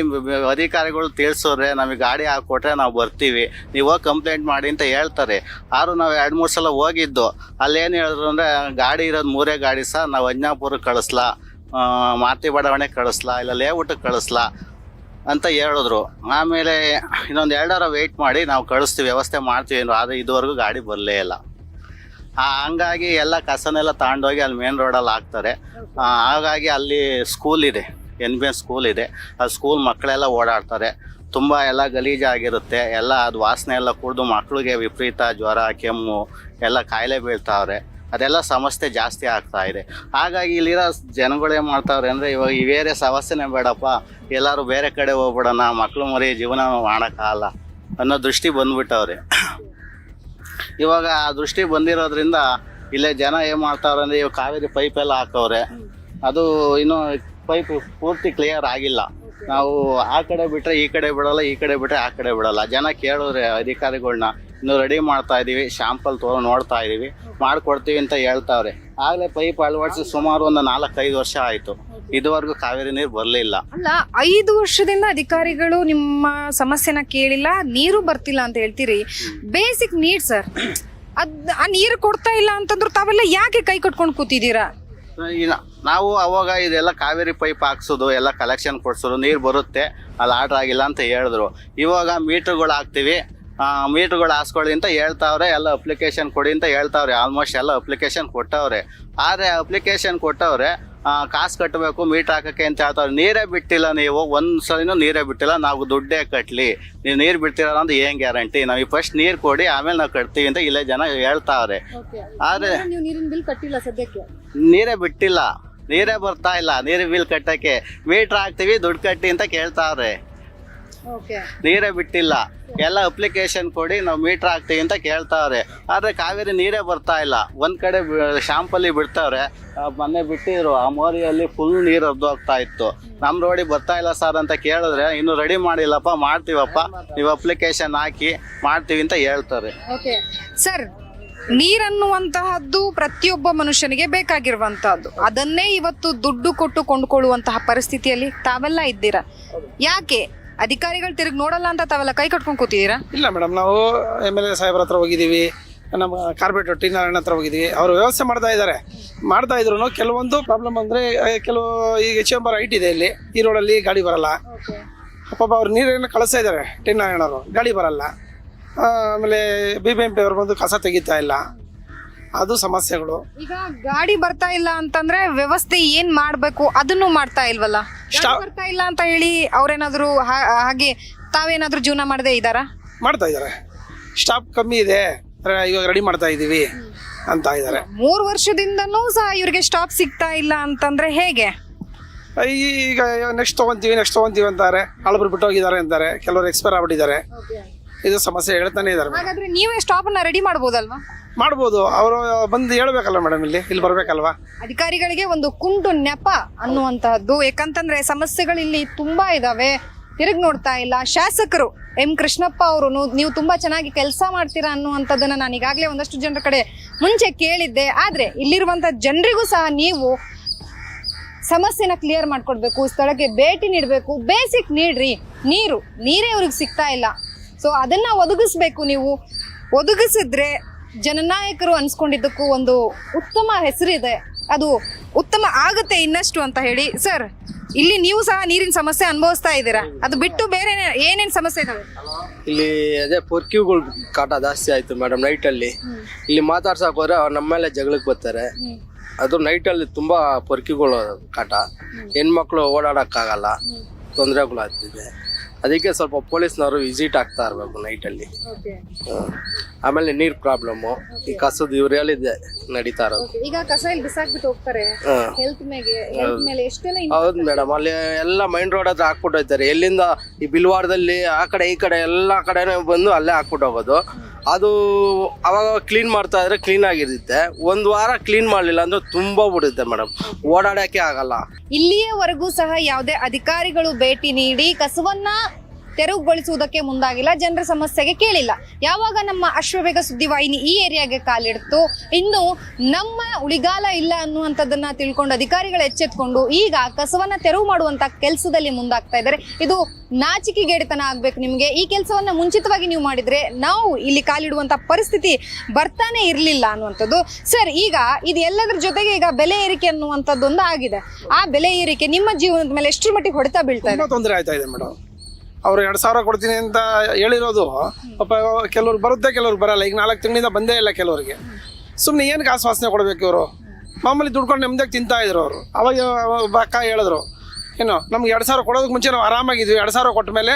ಅಧಿಕಾರಿಗಳು ತಿಳಿಸೋರೆ ನಮಗೆ ಗಾಡಿ ಹಾಕ್ಕೊಟ್ರೆ ನಾವು ಬರ್ತೀವಿ ನೀವು ಹೋಗಿ ಕಂಪ್ಲೇಂಟ್ ಮಾಡಿ ಅಂತ ಹೇಳ್ತಾರೆ. ಆರು ನಾವು ಎರಡು ಮೂರು ಸಲ ಹೋಗಿದ್ದು. ಅಲ್ಲೇನು ಹೇಳಿದ್ರು ಅಂದರೆ ಗಾಡಿ ಇರೋದು ಮೂರೇ ಗಾಡಿ ಸರ್ ನಾವು ಅಜ್ಞಾಪುರಕ್ಕೆ ಕಳಿಸ್ಲಾ ಮಾತಿ ಬಡಾವಣೆ ಕಳಿಸ್ಲಾ ಇಲ್ಲ ಲೇಔಟಕ್ಕೆ ಕಳಿಸ್ಲಾ ಅಂತ ಹೇಳಿದ್ರು. ಆಮೇಲೆ ಇನ್ನೊಂದು ಎರಡರ ವೆಯ್ಟ್ ಮಾಡಿ ನಾವು ಕಳಿಸ್ತೀವಿ, ವ್ಯವಸ್ಥೆ ಮಾಡ್ತೀವಿ ಆದರೆ ಇದುವರೆಗೂ ಗಾಡಿ ಬರಲೇ ಇಲ್ಲ. ಹಂಗಾಗಿ ಎಲ್ಲ ಕಸನೆಲ್ಲ ತಗೊಂಡೋಗಿ ಅಲ್ಲಿ ಮೇನ್ ರೋಡಲ್ಲಿ ಹಾಕ್ತಾರೆ. ಹಾಗಾಗಿ ಅಲ್ಲಿ ಸ್ಕೂಲ್ ಇದೆ, ಎನ್ ಬಿ ಎನ್ ಸ್ಕೂಲ್ ಇದೆ. ಆ ಸ್ಕೂಲ್ ಮಕ್ಕಳೆಲ್ಲ ಓಡಾಡ್ತಾರೆ. ತುಂಬ ಎಲ್ಲ ಗಲೀಜಾಗಿರುತ್ತೆ. ಎಲ್ಲ ಅದು ವಾಸನೆ ಎಲ್ಲ ಕುಡಿದು ಮಕ್ಕಳಿಗೆ ವಿಪರೀತ ಜ್ವರ, ಕೆಮ್ಮು ಎಲ್ಲ ಕಾಯಿಲೆ ಬೀಳ್ತಾವ್ರೆ. ಅದೆಲ್ಲ ಸಮಸ್ಯೆ ಜಾಸ್ತಿ ಆಗ್ತಾ ಇದೆ. ಹಾಗಾಗಿ ಇಲ್ಲಿರೋ ಜನಗಳು ಏನು ಮಾಡ್ತಾವ್ರೆ ಅಂದರೆ ಇವಾಗ ಈ ಬೇರೆ ಸಮಸ್ಯೆನೇ ಬೇಡಪ್ಪ, ಎಲ್ಲರೂ ಬೇರೆ ಕಡೆ ಹೋಗ್ಬಿಡೋಣ ಮಕ್ಕಳು ಮರಿ ಜೀವನ ಮಾಡೋಕ್ಕಾಗಲ್ಲ ಅನ್ನೋ ದೃಷ್ಟಿ ಬಂದ್ಬಿಟ್ಟವ್ರೆ. ಇವಾಗ ಆ ದೃಷ್ಟಿ ಬಂದಿರೋದ್ರಿಂದ ಇಲ್ಲೇ ಜನ ಏನು ಮಾಡ್ತಾವ್ರೆ ಅಂದರೆ ಇವಾಗ ಕಾವೇರಿ ಪೈಪ್ ಎಲ್ಲ ಹಾಕವ್ರೆ. ಅದು ಇನ್ನೂ ಪೈಪ್ ಪೂರ್ತಿ ಕ್ಲಿಯರ್ ಆಗಿಲ್ಲ. ನಾವು ಆ ಕಡೆ ಬಿಟ್ಟರೆ ಈ ಕಡೆ ಬಿಡಲ್ಲ, ಈ ಕಡೆ ಬಿಟ್ಟರೆ ಆ ಕಡೆ ಬಿಡಲ್ಲ. ಜನ ಕೇಳಿದ್ರೆ ಅಧಿಕಾರಿಗಳನ್ನ ಇನ್ನು ರೆಡಿ ಮಾಡ್ತಾ ಇದೀವಿ. ಶಾಂಪಲ್ ತೋ ನೋಡ್ತಾ ಇದೀವಿ. ಮಾಡ್ಕೊಡ್ತೀವಿ ಅಂತ ಹೇಳ್ತಾವ್ರೆ. ಆಗ್ಲೇ ಪೈಪ್ ಅಳವಡಿಸಿ ಸುಮಾರು ಒಂದು ನಾಲ್ಕೈದು ವರ್ಷ ಆಯ್ತು. ಇದುವರೆಗೂ ಕಾವೇರಿ ನೀರು ಬರಲಿಲ್ಲ. ಅಲ್ಲ ಐದು ವರ್ಷದಿಂದ ಅಧಿಕಾರಿಗಳು ನಿಮ್ಮ ಸಮಸ್ಯೆನ ಕೇಳಿಲ್ಲ ನೀರು ಬರ್ತಿಲ್ಲ ಅಂತ ಹೇಳ್ತೀರಿ. ಬೇಸಿಕ್ ನೀಡ್ ಸರ್ ಅದ್ ಆ ನೀರು ಕೊಡ್ತಾ ಇಲ್ಲ ಅಂತಂದ್ರೆ ತಾವೆಲ್ಲ ಯಾಕೆ ಕೈ ಕಟ್ಕೊಂಡು ಕೂತಿದ್ದೀರಾ? ಇನ್ನ ನಾವು ಅವಾಗ ಇದೆಲ್ಲ ಕಾವೇರಿ ಪೈಪ್ ಹಾಕ್ಸೋದು ಎಲ್ಲ ಕಲೆಕ್ಷನ್ ಕೊಡ್ಸೋದು ನೀರು ಬರುತ್ತೆ ಅಲ್ಲಿ ಆರ್ಡ್ರ್ ಆಗಿಲ್ಲ ಅಂತ ಹೇಳಿದ್ರು. ಇವಾಗ ಮೀಟ್ರ್ಗಳು ಹಾಕ್ತೀವಿ. ಮೀಟ್ರ್ಗಳು ಹಾಸ್ಕೊಳ್ಳಿ ಅಂತ ಹೇಳ್ತಾವ್ರೆ ಎಲ್ಲ ಅಪ್ಲಿಕೇಶನ್ ಕೊಡಿ ಅಂತ ಹೇಳ್ತಾವ್ರೆ ಆಲ್ಮೋಸ್ಟ್ ಎಲ್ಲ ಅಪ್ಲಿಕೇಶನ್ ಕೊಟ್ಟವ್ರೆ. ಆದರೆ ಅಪ್ಲಿಕೇಶನ್ ಕೊಟ್ಟವ್ರೆ ಕಾಸು ಕಟ್ಟಬೇಕು ಮೀಟ್ರ್ ಹಾಕಕ್ಕೆ ಅಂತ ಹೇಳ್ತಾವ್ರೆ ನೀರೇ ಬಿಟ್ಟಿಲ್ಲ ನೀವು ಒಂದು ಸಲಿನೂ ನೀರೇ ಬಿಟ್ಟಿಲ್ಲ ನಾವು ದುಡ್ಡೇ ಕಟ್ಟಲಿ ನೀವು ನೀರು ಬಿಡ್ತೀರಲ್ಲ ಅಂತ ಏನು ಗ್ಯಾರಂಟಿ ನಾವು ಫಸ್ಟ್ ನೀರು ಕೊಡಿ ಆಮೇಲೆ ನಾವು ಕಟ್ತೀವಿ ಅಂತ ಇಲ್ಲೇ ಜನ ಹೇಳ್ತಾವ್ರೆ. ಆದರೆ ನೀವು ನೀರಿನ ಬಿಲ್ ಕಟ್ಟಿಲ್ಲ ಸದ್ಯಕ್ಕೆ? ನೀರೇ ಬಿಟ್ಟಿಲ್ಲ. ನೀರೇ ಬರ್ತಾ ಇಲ್ಲ ನೀರು ಬಿಲ್ ಕಟ್ಟಕ್ಕೆ. ಮೀಟ್ರ್ ಹಾಕ್ತೀವಿ ದುಡ್ಡು ಕಟ್ಟಿ ಅಂತ ಕೇಳ್ತಾವ್ರೆ. ನೀರೇ ಬಿಟ್ಟಿಲ್ಲ. ಎಲ್ಲ ಅಪ್ಲಿಕೇಶನ್ ಕೊಡಿ ನಾವು ಮೀಟರ್ ಹಾಕ್ತೀವಿ ಅಂತ ಕೇಳ್ತಾವ್ರೆ. ಆದರೆ ಕಾವೇರಿ ನೀರೇ ಬರ್ತಾ ಇಲ್ಲ. ಒಂದ್ ಕಡೆ ಶಾಂಪಲ್ಲಿ ಬಿಡ್ತಾವ್ರೆ. ಮೊನ್ನೆ ಬಿಟ್ಟಿದ್ರು. ಆ ಮೋರಿಯಲ್ಲಿ ಫುಲ್ ನೀರು ಹರಿದು ಹೋಗ್ತಾ ಇತ್ತು. ನಮ್ಮ ರೋಡಿ ಬರ್ತಾ ಇಲ್ಲ ಸರ್ ಅಂತ ಕೇಳಿದ್ರೆ ಇನ್ನು ರೆಡಿ ಮಾಡಿಲ್ಲಪ್ಪ ಮಾಡ್ತೀವಪ್ಪ. ನೀವು ಅಪ್ಲಿಕೇಶನ್ ಹಾಕಿ ಮಾಡ್ತೀವಿ ಅಂತ ಹೇಳ್ತಾರೆ. ಓಕೆ ಸರ್ ನೀರನ್ನುವಂತಹದ್ದು ಪ್ರತಿಯೊಬ್ಬ ಮನುಷ್ಯನಿಗೆ ಬೇಕಾಗಿರುವಂತಹದ್ದು. ಅದನ್ನೇ ಇವತ್ತು ದುಡ್ಡು ಕೊಟ್ಟು ಕೊಂಡುಕೊಳ್ಳುವಂತಹ ಪರಿಸ್ಥಿತಿಯಲ್ಲಿ ತಾವೆಲ್ಲ ಇದ್ದೀರಾ? ಯಾಕೆ? ಅಧಿಕಾರಿಗಳು ತಿರುಗಿ ನೋಡಲ್ಲ ಅಂತ ತಾವೆಲ್ಲ ಕೈ ಕಟ್ಕೊಂಡು ಕೂತಿದ್ದೀರಾ ಇಲ್ಲ ಮೇಡಮ್, ನಾವು ಎಂ ಎಲ್ ಎ ಸಾಹೇಬ್ರ ಹತ್ರ ಹೋಗಿದ್ದೀವಿ, ನಮ್ಮ ಕಾರ್ಪೊರೇಟರ್ ಟಿ ನಾರಾಯಣ ಹತ್ರ ಹೋಗಿದ್ದೀವಿ, ಅವರು ವ್ಯವಸ್ಥೆ ಮಾಡ್ತಾ ಇದ್ದಾರೆ. ಮಾಡ್ತಾ ಇದ್ರು ಕೆಲವೊಂದು ಪ್ರಾಬ್ಲಮ್ ಅಂದರೆ ಕೆಲವು ಈಗ ಚೇಂಬರ್ ಹೈಟ್ ಇದೆ ಇಲ್ಲಿ, ಈ ರೋಡಲ್ಲಿ ಗಾಡಿ ಬರಲ್ಲ. ಪಾಪ ಅವ್ರು ನೀರನ್ನು ಕಳಿಸ್ತಾ ಇದ್ದಾರೆ ಟಿ ನಾರಾಯಣವರು ಗಾಡಿ ಬರಲ್ಲ. ಆಮೇಲೆ ಬಿ ಬಿ ಎಂ ಪಿ ಅವ್ರು ಬಂದು ಕಸ ತೆಗಿತಾ ಇಲ್ಲ. ಅದು ಸಮಸ್ಯೆಗಳು. ಈಗ ಗಾಡಿ ಬರ್ತಾ ಇಲ್ಲ ಅಂತಂದ್ರೆ ವ್ಯವಸ್ಥೆ ಏನ್ ಮಾಡ್ಬೇಕು ಅದನ್ನು ಮಾಡ್ತಾ ಇಲ್ವಲ್ಲ? ಗಾಡಿ ಬರ್ತಾ ಇಲ್ಲ ಅಂತ ಹೇಳಿ ಅವ್ರೇನಾದ್ರು ಹಾ- ಹಾಗೆ ತಾವೇನಾದ್ರೂ ಜೀವನ ಮಾಡದೇ ಇದಾರ ಮಾಡ್ತಾ ಇದ್ದಾರೆ. ಸ್ಟಾಪ್ ಕಮ್ಮಿ ಇದೆ. ರ- ಇವಾಗ ರೆಡಿ ಮಾಡ್ತಾ ಇದ್ದೀವಿ ಅಂತ ಇದ್ದಾರೆ. ಮೂರ್ ವರ್ಷದಿಂದನೂ ಸಹ ಇವ್ರಿಗೆ ಸ್ಟಾಪ್ ಸಿಗ್ತಾ ಇಲ್ಲ ಅಂತಂದ್ರೆ ಹೇಗೆ? ಈಗ ನೆಕ್ಸ್ಟ್ ತೊಗೊಂತೀವಿ ನೆಕ್ಸ್ಟ್ ತೊಗೊಂತೀವಿ ಅಂತಾರೆ. ಹಳಬ್ರು ಬಿಟ್ಟು ಹೋಗಿದ್ದಾರೆ ಅಂತಾರೆ. ಕೆಲವರು ಎಕ್ಸ್ಪೈರ್ ಆಗ್ಬಿಟ್ಟಿದ್ದಾರೆ. ಇದು ಸಮಸ್ಯೆ ಹೇಳ್ತಾನೆ ಇದ್ದಾರೆ ಹಾಗಾದ್ರೆ ನೀವೇ ಸ್ಟಾಪ್ ಅನ್ನ ರೆಡಿ ಮಾಡ್ಬೋದಲ್ವಾ? ಮಾಡ್ಬೋದು. ಅವರು ಬಂದು ಹೇಳಬೇಕಲ್ಲ ಮೇಡಮ್ ಇಲ್ಲಿ? ಇಲ್ಲಿ ಬರ್ಬೇಕಲ್ವಾ? ಅಧಿಕಾರಿಗಳಿಗೆ ಒಂದು ಕುಂಟು ನೆಪ ಅನ್ನುವಂತಹದ್ದು ಯಾಕಂತಂದ್ರೆ ಸಮಸ್ಯೆಗಳು ಇಲ್ಲಿ ತುಂಬಾ ಇದಾವೆ. ತಿರುಗಿ ನೋಡ್ತಾ ಇಲ್ಲ. ಶಾಸಕರು ಎಂ ಕೃಷ್ಣಪ್ಪ ಅವರು ನೀವು ತುಂಬಾ ಚೆನ್ನಾಗಿ ಕೆಲಸ ಮಾಡ್ತೀರಾ ಅನ್ನುವಂಥದ್ದನ್ನ ನಾನು ಈಗಾಗಲೇ ಒಂದಷ್ಟು ಜನರ ಕಡೆ ಮುಂಚೆ ಕೇಳಿದ್ದೆ. ಆದ್ರೆ ಇಲ್ಲಿರುವಂತ ಜನರಿಗೂ ಸಹ ನೀವು ಸಮಸ್ಯೆನ ಕ್ಲಿಯರ್ ಮಾಡ್ಕೊಡ್ಬೇಕು ಸ್ಥಳಕ್ಕೆ ಭೇಟಿ ನೀಡಬೇಕು. ಬೇಸಿಕ್ ನೀಡ್ರಿ. ನೀರು ನೀರೇ ಅವ್ರಿಗೆ ಸಿಗ್ತಾ ಇಲ್ಲ. ಸೊ ಅದನ್ನ ಒದಗಿಸ್ಬೇಕು ನೀವು. ಒದಗಿಸಿದ್ರೆ ಜನನಾಯಕರು ಅನ್ಸ್ಕೊಂಡಿದ್ದಕ್ಕೂ ಒಂದು ಉತ್ತಮ ಹೆಸರಿದೆ. ಅದು ಉತ್ತಮ ಆಗುತ್ತೆ ಇನ್ನಷ್ಟು ಅಂತ ಹೇಳಿ. ಸರ್ ಇಲ್ಲಿ ನೀವು ಸಹ ನೀರಿನ ಸಮಸ್ಯೆ ಅನುಭವಿಸ್ತಾ ಇದ್ದೀರಾ? ಅದು ಬಿಟ್ಟು ಬೇರೆ ಏನೇನು ಸಮಸ್ಯೆ ಇದಾವೆ? ಇಲ್ಲಿ ಅದೇ ಪೊರ್ಕ್ಯೂಗಳು ಕಾಟ ಜಾಸ್ತಿ ಆಯ್ತು ಮೇಡಮ್ ಅಲ್ಲಿ. ಇಲ್ಲಿ ಮಾತಾಡ್ಸಕ್ ಹೋದ್ರೆ ಅವ್ರು ನಮ್ಮ ಮೇಲೆ ಜಗಳಕ್ಕೆ ಬರ್ತಾರೆ ಅದು ನೈಟ್ ಅಲ್ಲಿ ತುಂಬಾ ಪೊರ್ಕ್ಯೂಗಳು ಕಾಟ. ಹೆಣ್ಮಕ್ಳು ಓಡಾಡಕ್ಕಾಗಲ್ಲ ತೊಂದರೆಗಳು ಆಗ್ತಿದೆ ಅದಕ್ಕೆ ಸ್ವಲ್ಪ ಪೊಲೀಸ್ನವರು ವಿಸಿಟ್ ಆಗ್ತಾ ಇರಬೇಕು ನೈಟಲ್ಲಿ ಆಮೇಲೆ ನೀರು ಪ್ರಾಬ್ಲಮ್ಮು ಈ ಕಸದ ಇವರಲ್ಲಿದೆ ನಡೀತಾ ಇರೋದು. ಈಗ ಕಸ ಇಲ್ಲಿ ಬಿಸಾಕ್ಬಿಟ್ಟು ಹೋಗ್ತಾರೆ. ಹೆಲ್ತ್ ಮೇಲೆ ಹೆಲ್ತ್ ಮೇಲೆ ಎಷ್ಟೆಲ್ಲ ಹೌದು ಮೇಡಮ್ ಅಲ್ಲಿ ಎಲ್ಲ ಮೈನ್ ರೋಡ್ ಹತ್ರ ಹಾಕ್ಬಿಟ್ಟು ಹೋಗ್ತಾರೆ. ಎಲ್ಲಿಂದ ಈ ಬಿಲ್ವಾರದಲ್ಲಿ ಆ ಕಡೆ ಈ ಕಡೆ ಎಲ್ಲ ಕಡೆನೇ ಬಂದು ಅಲ್ಲೇ ಹಾಕ್ಬಿಟ್ಟು ಹೋಗೋದು. ಅದು ಅವಾಗ ಕ್ಲೀನ್ ಮಾಡ್ತಾ ಇದ್ರೆ ಕ್ಲೀನ್ ಆಗಿರುತ್ತೆ. ಒಂದು ವಾರ ಕ್ಲೀನ್ ಮಾಡಲಿಲ್ಲ ಅಂದ್ರೆ ತುಂಬಾ ಬಿಡುತ್ತೆ ಮೇಡಮ್ ಓಡಾಡಕ್ಕೆ ಆಗಲ್ಲ. ಇಲ್ಲಿಯವರೆಗೂ ಸಹ ಯಾವುದೇ ಅಧಿಕಾರಿಗಳು ಭೇಟಿ ನೀಡಿ ಕಸವನ್ನ ತೆರವುಗೊಳಿಸುವುದಕ್ಕೆ ಮುಂದಾಗಿಲ್ಲ. ಜನರ ಸಮಸ್ಯೆಗೆ ಕೇಳಿಲ್ಲ. ಯಾವಾಗ ನಮ್ಮ ಅಶ್ವವೇಗ ಸುದ್ದಿವಾಹಿನಿ ಈ ಏರಿಯಾಗೆ ಕಾಲಿಡ್ತು, ಇನ್ನು ನಮ್ಮ ಉಳಿಗಾಲ ಇಲ್ಲ ಅನ್ನುವಂಥದ್ದನ್ನ ತಿಳ್ಕೊಂಡು ಅಧಿಕಾರಿಗಳು ಎಚ್ಚೆತ್ಕೊಂಡು ಈಗ ಕಸವನ್ನ ತೆರವು ಮಾಡುವಂತ ಕೆಲಸದಲ್ಲಿ ಮುಂದಾಗ್ತಾ ಇದ್ದಾರೆ. ಇದು ನಾಚಿಕೆಗೇಡಿತನ ಆಗ್ಬೇಕು ನಿಮಗೆ. ಈ ಕೆಲಸವನ್ನ ಮುಂಚಿತವಾಗಿ ನೀವು ಮಾಡಿದ್ರೆ ನಾವು ಇಲ್ಲಿ ಕಾಲಿಡುವಂತ ಪರಿಸ್ಥಿತಿ ಬರ್ತಾನೆ ಇರಲಿಲ್ಲ ಅನ್ನುವಂಥದ್ದು. ಸರ್, ಈಗ ಇದು ಎಲ್ಲದರ ಜೊತೆಗೆ ಈಗ ಬೆಲೆ ಏರಿಕೆ ಅನ್ನುವಂಥದ್ದೊಂದು ಆಗಿದೆ. ಆ ಬೆಲೆ ಏರಿಕೆ ನಿಮ್ಮ ಜೀವನದ ಮೇಲೆ ಎಷ್ಟು ಮಟ್ಟಿಗೆ ಹೊಡೆತ ಬೀಳ್ತಾ ಇದೆ? ತೊಂದರೆ ಆಯ್ತಾ ಇದೆ ಮೇಡಮ್. ಅವ್ರು ಎರಡು ಸಾವಿರ ಕೊಡ್ತೀನಿ ಅಂತ ಹೇಳಿರೋದು. ಪಾಪ ಕೆಲವ್ರು ಬರುತ್ತೆ ಕೆಲವ್ರು ಬರಲ್ಲ. ಈಗ ನಾಲ್ಕು ತಿಂಗಳಿಂದ ಬಂದೇ ಇಲ್ಲ ಕೆಲವರಿಗೆ. ಸುಮ್ಮನೆ ಏನಕ್ಕೆ ಆಶ್ವಾಸನೆ ಕೊಡ್ಬೇಕು ಇವರು? ಮಾಮೂಲಿ ದುಡ್ಕೊಂಡು ನೆಮ್ಮದಿಯಾಗಿ ತಿಂತಾ ಇದ್ರು ಅವರು. ಅವಾಗ ಅಕ್ಕ ಹೇಳಿದ್ರು ಏನು ನಮ್ಗೆ ಎರಡು ಸಾವಿರ ಕೊಡೋದಕ್ಕೆ ಮುಂಚೆ ನಾವು ಆರಾಮಾಗಿದ್ವಿ. ಎರಡು ಸಾವಿರ ಕೊಟ್ಟ ಮೇಲೆ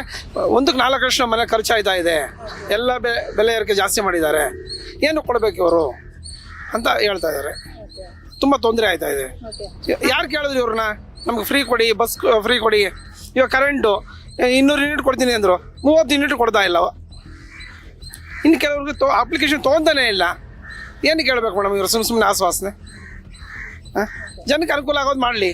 ಒಂದಕ್ಕೆ ನಾಲ್ಕು ಲಕ್ಷ ಮನೆ ಖರ್ಚಾಯ್ತಾ ಇದೆ. ಎಲ್ಲ ಬೆ ಬೆಲೆ ಏರಿಕೆ ಜಾಸ್ತಿ ಮಾಡಿದ್ದಾರೆ. ಏನು ಕೊಡಬೇಕು ಇವರು? ಅಂತ ಹೇಳ್ತಾ ಇದ್ದಾರೆ ತುಂಬ ತೊಂದರೆ ಆಯ್ತಾ ಇದೆ. ಯಾರು ಕೇಳಿದ್ರು ಇವ್ರನ್ನ? ನಮ್ಗೆ ಫ್ರೀ ಕೊಡಿ ಬಸ್ ಫ್ರೀ ಕೊಡಿ. ಇವಾಗ ಕರೆಂಟು ಇನ್ನೂರು ಯೂನಿಟ್ ಕೊಡ್ತೀನಿ ಅಂದರು. ಮೂವತ್ತು ಯೂನಿಟ್ ಕೊಡ್ತಾ ಇಲ್ಲ ಇನ್ನು ಕೆಲವ್ರಿಗೆ ತೊ ಅಪ್ಲಿಕೇಶನ್ ತೊಗೊತಾನೆ ಇಲ್ಲ. ಏನು ಕೇಳಬೇಕು ಮೇಡಮ್ ಇವರು ಸುಮ್ಮನೆ ಸುಮ್ಮನೆ ಆಶ್ವಾಸನೆ ಹಾಂ ಜನಕ್ಕೆ ಅನುಕೂಲ ಆಗೋದು ಮಾಡಲಿ.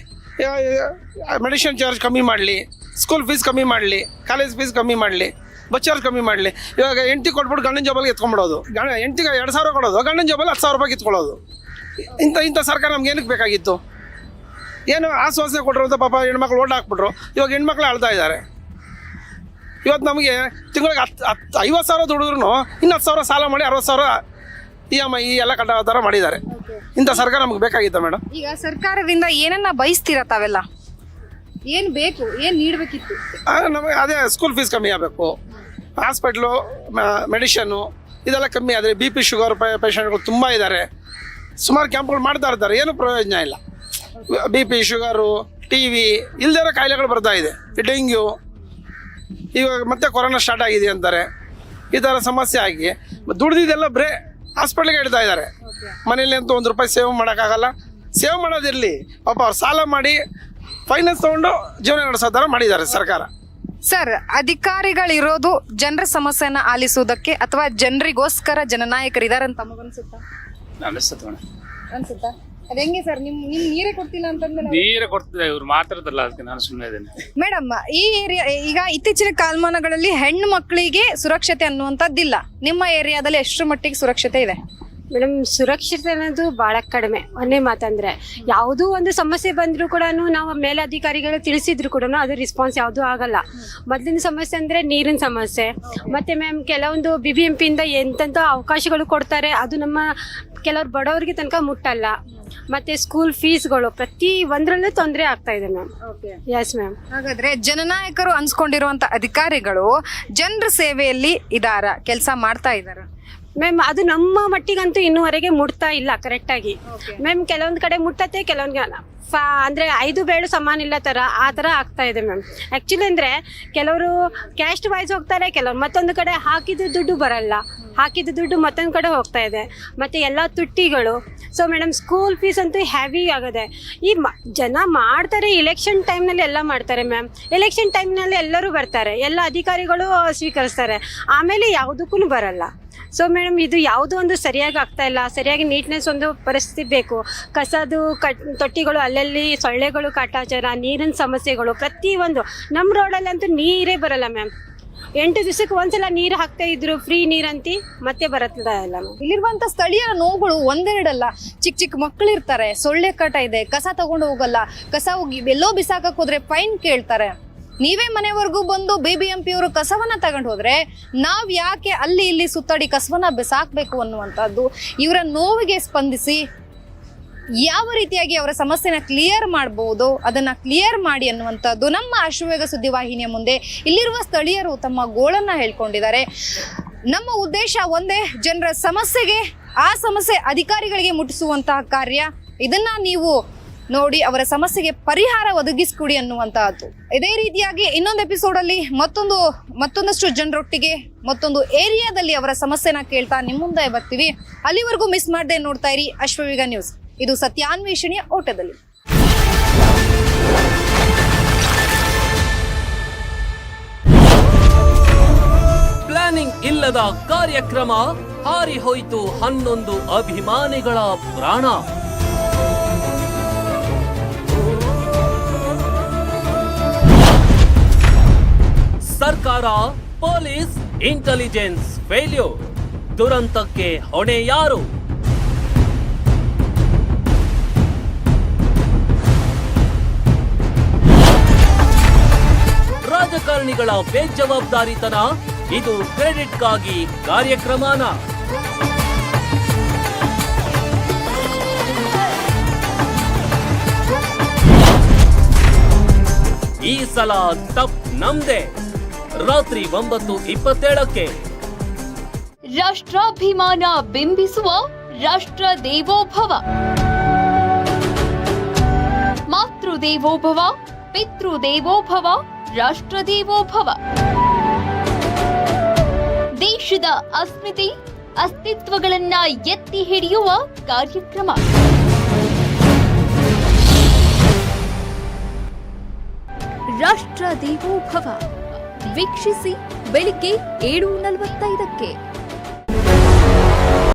ಮೆಡಿಷನ್ ಚಾರ್ಜ್ ಕಮ್ಮಿ ಮಾಡಲಿ. ಸ್ಕೂಲ್ ಫೀಸ್ ಕಮ್ಮಿ ಮಾಡಲಿ. ಕಾಲೇಜ್ ಫೀಸ್ ಕಮ್ಮಿ ಮಾಡಲಿ. ಬಸ್ ಚಾರ್ಜ್ ಕಮ್ಮಿ ಮಾಡಲಿ. ಇವಾಗ ಎಂಟಿ ಕೊಟ್ಬಿಟ್ಟು ಗಂಡನ ಜಾಬಲ್ಲಿ ಎತ್ಕೊಂಬಿಡೋದು ಗಣ ಎಂಟಿಗೆ ಎರಡು ಸಾವಿರ ಕೊಡೋದು. ಗಂಡನ ಜಾಬಲ್ಲಿ ಹತ್ತು ಸಾವಿರ ರೂಪಾಯಿ ಕಿತ್ಕೊಳ್ಳೋದು. ಇಂಥ ಇಂಥ ಸರ್ಕಾರ ನಮ್ಗೆ ಏನಕ್ಕೆ ಬೇಕಾಗಿತ್ತು? ಏನು ಆಶ್ವಾಸನೆ ಕೊಟ್ಟರು ಅಂತ ಪಾಪ ಹೆಣ್ಮಕ್ಳು ಓಟ್ ಹಾಕ್ಬಿಟ್ರು. ಇವಾಗ ಹೆಣ್ಮಕ್ಳು ಅಳ್ತಾ ಇದ್ದಾರೆ. ಇವತ್ತು ನಮಗೆ ತಿಂಗಳಿಗೆ ಹತ್ತು ಹತ್ತು ಐವತ್ತು ಸಾವಿರ ದುಡಿದ್ರು ಇನ್ನು ಹತ್ತು ಸಾವಿರ ಸಾಲ ಮಾಡಿ ಅರವತ್ತು ಸಾವಿರ ಇ ಎಂ ಐ ಎಲ್ಲ ಕಟ್ಟೋ ಥರ ಮಾಡಿದ್ದಾರೆ. ಇಂಥ ಸರ್ಕಾರ ನಮ್ಗೆ ಬೇಕಾಗಿತ್ತು ಮೇಡಮ್ ಈಗ ಸರ್ಕಾರದಿಂದ ಏನನ್ನ ಬಯಸ್ತೀರಾ ತಾವೆಲ್ಲ? ಏನು ಬೇಕು ನೀಡಬೇಕಿತ್ತು? ಆದರೆ ನಮಗೆ ಅದೇ ಸ್ಕೂಲ್ ಫೀಸ್ ಕಮ್ಮಿ ಆಗಬೇಕು. ಹಾಸ್ಪಿಟ್ಲು ಮೆಡಿಷನ್ನು ಇದೆಲ್ಲ ಕಮ್ಮಿ ಆದರೆ ಬಿ ಪಿ ಶುಗರ್ ಪೇಷಂಟ್ಗಳು ತುಂಬ ಇದ್ದಾರೆ ಸುಮಾರು ಕ್ಯಾಂಪ್ಗಳು ಮಾಡ್ತಾ ಇರ್ತಾರೆ ಏನು ಪ್ರಯೋಜನ ಇಲ್ಲ. B P sugar T V ಇಲ್ದಿರೋ ಕಾಯಿಲೆಗಳು ಬರ್ತಾ ಇದೆ. ಡೆಂಗ್ಯೂ ಇವಾಗ ಮತ್ತೆ ಕೊರೋನಾ ಸ್ಟಾರ್ಟ್ ಆಗಿದೆ ಅಂತಾರೆ. ಈ ಥರ ಸಮಸ್ಯೆ ಆಗಿ ದುಡ್ದಿದ್ದೆಲ್ಲ ಬರೇ ಹಾಸ್ಪಿಟ್ಲಿಗೆ ಇಡ್ತಾ ಇದ್ದಾರೆ. ಮನೇಲಿ ಅಂತೂ ಒಂದು ರೂಪಾಯಿ ಸೇವ್ ಮಾಡೋಕ್ಕಾಗಲ್ಲ. ಸೇವ್ ಮಾಡೋದಿರಲಿ. ಪಾಪ ಅವ್ರು ಸಾಲ ಮಾಡಿ ಫೈನಾನ್ಸ್ ತೊಗೊಂಡು ಜೀವನ ನಡೆಸೋ ಥರ ಮಾಡಿದ್ದಾರೆ ಸರ್ಕಾರ. ಸರ್ ಅಧಿಕಾರಿಗಳಿರೋದು ಜನರ ಸಮಸ್ಯೆನ ಆಲಿಸುವುದಕ್ಕೆ ಅಥವಾ ಜನರಿಗೋಸ್ಕರ ಜನನಾಯಕರಿದ್ದಾರೆ ಅಂತ ತಮಗನ್ಸುತ್ತಾ? ಅನ್ಸುತ್ತಾ? ಅದ್ ಹೆಂಗೆ ಸರ್? ನಿಮ್ ನಿಮ್ ನೀರೇ ಕೊಡ್ತಿಲ್ಲ ಅಂತಂದ್ರೆ ನೀರೇ ಇವ್ರು ಅದಕ್ಕೆ ನಾನು ಸುಮ್ಮನೆ ಇದ್ದೇನೆ. ಮೇಡಮ್ ಈ ಏರಿಯಾ ಈಗ ಇತ್ತೀಚಿನ ಕಾಲಮಾನಗಳಲ್ಲಿ ಹೆಣ್ಣು ಮಕ್ಕಳಿಗೆ ಸುರಕ್ಷತೆ ಅನ್ನುವಂಥದ್ದಿಲ್ಲ. ನಿಮ್ಮ ಏರಿಯಾದಲ್ಲಿ ಎಷ್ಟರ ಮಟ್ಟಿಗೆ ಸುರಕ್ಷತೆ ಇದೆ? ಮೇಡಮ್ ಸುರಕ್ಷತೆ ಅನ್ನೋದು ಬಹಳ ಕಡಿಮೆ. ಒಂದೇ ಮಾತಂದ್ರೆ ಯಾವುದೋ ಒಂದು ಸಮಸ್ಯೆ ಬಂದರೂ ಕೂಡ ನಾವು ಮೇಲಧಿಕಾರಿಗಳು ತಿಳಿಸಿದ್ರು ಕೂಡ ಅದು ರೆಸ್ಪಾನ್ಸ್ ಯಾವುದೂ ಆಗಲ್ಲ. ಮೊದಲಿನ ಸಮಸ್ಯೆ ಅಂದ್ರೆ ನೀರಿನ ಸಮಸ್ಯೆ. ಮತ್ತೆ ಮ್ಯಾಮ್ ಕೆಲವೊಂದು ಬಿ ಬಿ ಎಂ ಪಿಯಿಂದ ಎಂತೆಂಥ ಅವಕಾಶಗಳು ಕೊಡ್ತಾರೆ. ಅದು ನಮ್ಮ ಕೆಲವ್ರು ಬಡವರಿಗೆ ತನಕ ಮುಟ್ಟಲ್ಲ. ಮತ್ತೆ ಸ್ಕೂಲ್ ಫೀಸ್ಗಳು ಪ್ರತಿ ಒಂದ್ರಲ್ಲೂ ತೊಂದರೆ ಆಗ್ತಾ ಇದೆ ಮ್ಯಾಮ್ ಎಸ್ ಮ್ಯಾಮ್ ಹಾಗಾದ್ರೆ ಜನನಾಯಕರು ಅನ್ಸ್ಕೊಂಡಿರುವಂತ ಅಧಿಕಾರಿಗಳು ಜನರ ಸೇವೆಯಲ್ಲಿ ಇದಾರ ಕೆಲಸ ಮಾಡ್ತಾ ಇದಾರ. ಮ್ಯಾಮ್ ಅದು ನಮ್ಮ ಮಟ್ಟಿಗಂತೂ ಇನ್ನೂವರೆಗೆ ಮುಟ್ತಾ ಇಲ್ಲ ಕರೆಕ್ಟಾಗಿ ಮ್ಯಾಮ್ ಕೆಲವೊಂದು ಕಡೆ ಮುಟ್ಟತ್ತೆ ಕೆಲವೊಂದು ಫಾ ಅಂದ್ರೆ ಐದು ಬೇಳು ಸಮಾನ ಇಲ್ಲ ಥರ ಆ ಥರ ಆಗ್ತಾ ಇದೆ ಮ್ಯಾಮ್ ಆಕ್ಚುಲಿ ಅಂದ್ರೆ ಕೆಲವರು ಕ್ಯಾಸ್ಟ್ ವೈಸ್ ಹೋಗ್ತಾರೆ ಕೆಲವರು ಮತ್ತೊಂದು ಕಡೆ ಹಾಕಿದ ದುಡ್ಡು ಬರಲ್ಲ. ಹಾಕಿದ ದುಡ್ಡು ಮತ್ತೊಂದು ಕಡೆ ಹೋಗ್ತಾ ಇದೆ. ಮತ್ತೆ ಎಲ್ಲ ತುಟ್ಟಿಗಳು. ಸೊ ಮೇಡಮ್ ಸ್ಕೂಲ್ ಫೀಸ್ ಅಂತೂ ಹೆವಿ ಆಗಿದೆ. ಈ ಮ ಜನ ಮಾಡ್ತಾರೆ ಇಲೆಕ್ಷನ್ ಟೈಮ್ನಲ್ಲಿ ಎಲ್ಲ ಮಾಡ್ತಾರೆ ಮ್ಯಾಮ್ ಎಲೆಕ್ಷನ್ ಟೈಮ್ನಲ್ಲಿ ಎಲ್ಲರೂ ಬರ್ತಾರೆ. ಎಲ್ಲ ಅಧಿಕಾರಿಗಳು ಸ್ವೀಕರಿಸ್ತಾರೆ. ಆಮೇಲೆ ಯಾವುದಕ್ಕೂ ಬರಲ್ಲ. ಸೊ ಮೇಡಮ್ ಇದು ಯಾವುದೋ ಒಂದು ಸರಿಯಾಗಿ ಆಗ್ತಾ ಇಲ್ಲ. ಸರಿಯಾಗಿ ನೀಟ್ನೆಸ್ ಒಂದು ಪರಿಸ್ಥಿತಿ ಬೇಕು. ಕಸದು ಕಟ್, ತೊಟ್ಟಿಗಳು ಅಲ್ಲಲ್ಲಿ ಸೊಳ್ಳೆಗಳು, ಕಾಟಾಚಾರ, ನೀರಿನ ಸಮಸ್ಯೆಗಳು ಪ್ರತಿಯೊಂದು ನಮ್ಮ ರೋಡಲ್ಲಂತೂ ನೀರೇ ಬರಲ್ಲ ಮ್ಯಾಮ್ ಎಂಟು ದಿವಸಕ್ಕೆ ಒಂದ್ಸಲ ನೀರು ಹಾಕ್ತಾ ಇದ್ರು ಫ್ರೀ ನೀರಂತಿ ಮತ್ತೆ ಬರತ್ತದ ಎಲ್ಲ ಇಲ್ಲಿರುವಂತ ಸ್ಥಳೀಯರ ನೋವುಗಳು ಒಂದೆರಡಲ್ಲ. ಚಿಕ್ಕ ಚಿಕ್ಕ ಮಕ್ಕಳು ಇರ್ತಾರೆ ಸೊಳ್ಳೆ ಕಾಟ ಇದೆ. ಕಸ ತಗೊಂಡು ಹೋಗಲ್ಲ. ಕಸ ಹೋಗಿ ಎಲ್ಲೋ ಬಿಸಾಕಕ್ ಹೋದ್ರೆ ಫೈನ್ ಕೇಳ್ತಾರೆ. ನೀವೇ ಮನೆವರೆಗೂ ಬಂದು ಬಿ ಬಿ ಎಂ ಪಿಯವರು ಕಸವನ್ನ ತಗೊಂಡು ಹೋದ್ರೆ ನಾವ್ ಯಾಕೆ ಅಲ್ಲಿ ಇಲ್ಲಿ ಸುತ್ತಾಡಿ ಕಸವನ್ನ ಬಿಸಾಕ್ಬೇಕು ಅನ್ನುವಂಥದ್ದು, ಇವರ ನೋವಿಗೆ ಸ್ಪಂದಿಸಿ ಯಾವ ರೀತಿಯಾಗಿ ಅವರ ಸಮಸ್ಯೆನ ಕ್ಲಿಯರ್ ಮಾಡಬಹುದು ಅದನ್ನ ಕ್ಲಿಯರ್ ಮಾಡಿ ಅನ್ನುವಂಥದ್ದು ನಮ್ಮ ಅಶ್ವವೇಗ ಸುದ್ದಿವಾಹಿನಿಯ ಮುಂದೆ ಇಲ್ಲಿರುವ ಸ್ಥಳೀಯರು ತಮ್ಮ ಗೋಳನ್ನ ಹೇಳ್ಕೊಂಡಿದ್ದಾರೆ. ನಮ್ಮ ಉದ್ದೇಶ ಒಂದೇ, ಜನರ ಸಮಸ್ಯೆಗೆ, ಆ ಸಮಸ್ಯೆ ಅಧಿಕಾರಿಗಳಿಗೆ ಮುಟ್ಟಿಸುವಂತಹ ಕಾರ್ಯ. ಇದನ್ನ ನೀವು ನೋಡಿ ಅವರ ಸಮಸ್ಯೆಗೆ ಪರಿಹಾರ ಒದಗಿಸ್ಕೊಡಿ ಅನ್ನುವಂತಹದ್ದು. ಇದೇ ರೀತಿಯಾಗಿ ಇನ್ನೊಂದು ಎಪಿಸೋಡ್ ಅಲ್ಲಿ ಮತ್ತೊಂದು, ಮತ್ತೊಂದಷ್ಟು ಜನರೊಟ್ಟಿಗೆ, ಮತ್ತೊಂದು ಏರಿಯಾದಲ್ಲಿ ಅವರ ಸಮಸ್ಯೆನ ಕೇಳ್ತಾ ನಿಮ್ಮ ಮುಂದೆ ಬರ್ತೀವಿ. ಅಲ್ಲಿವರೆಗೂ ಮಿಸ್ ಮಾಡದೆ ನೋಡ್ತಾ ಇರಿ ಅಶ್ವವೀಗ ನ್ಯೂಸ್ ಇದು ಸತ್ಯಾನ್ವೇಷಣೆಯ ಓಟದಲ್ಲಿ. ಪ್ಲಾನಿಂಗ್ ಇಲ್ಲದ ಕಾರ್ಯಕ್ರಮ, ಹಾರಿ ಹೋಯಿತು ಹನ್ನೊಂದು ಅಭಿಮಾನಿಗಳ ಪ್ರಾಣ. ಸರ್ಕಾರ ಪೊಲೀಸ್ ಇಂಟೆಲಿಜೆನ್ಸ್ ಫೇಲ್ಯೂರ್ ದುರಂತಕ್ಕೆ ಹೊಣೆ ಯಾರು? ರಾಜಕಾರಣಿಗಳ ಬೇಜವಾಬ್ದಾರಿತನ, ಇದು ಕ್ರೆಡಿಟ್ಗಾಗಿ ಕಾರ್ಯಕ್ರಮನ. ಈ ಸಲ ತಪ್ ನಮ್ದೆ. ರಾತ್ರಿ ಒಂಬತ್ತು ಇಪ್ಪತ್ತೇಳಕ್ಕೆ. ರಾಷ್ಟ್ರಾಭಿಮಾನ ಬಿಂಬಿಸುವ ರಾಷ್ಟ್ರ ದೇವೋಭವ. ಮಾತೃ ದೇವೋಭವ ರಾಷ್ಟ್ರ ದೇವೋಭವ. ದೇಶದ ಅಸ್ಮಿತೆ, ಅಸ್ತಿತ್ವಗಳನ್ನ ಎತ್ತಿ ಹಿಡಿಯುವ ಕಾರ್ಯಕ್ರಮ. ರಾಷ್ಟ್ರ ದೇವೋಭವ. ವೀಕ್ಷಿಸಿ ಬೆಳಿಗ್ಗೆ ಏಳು ನಲವತ್ತೈದಕ್ಕೆ.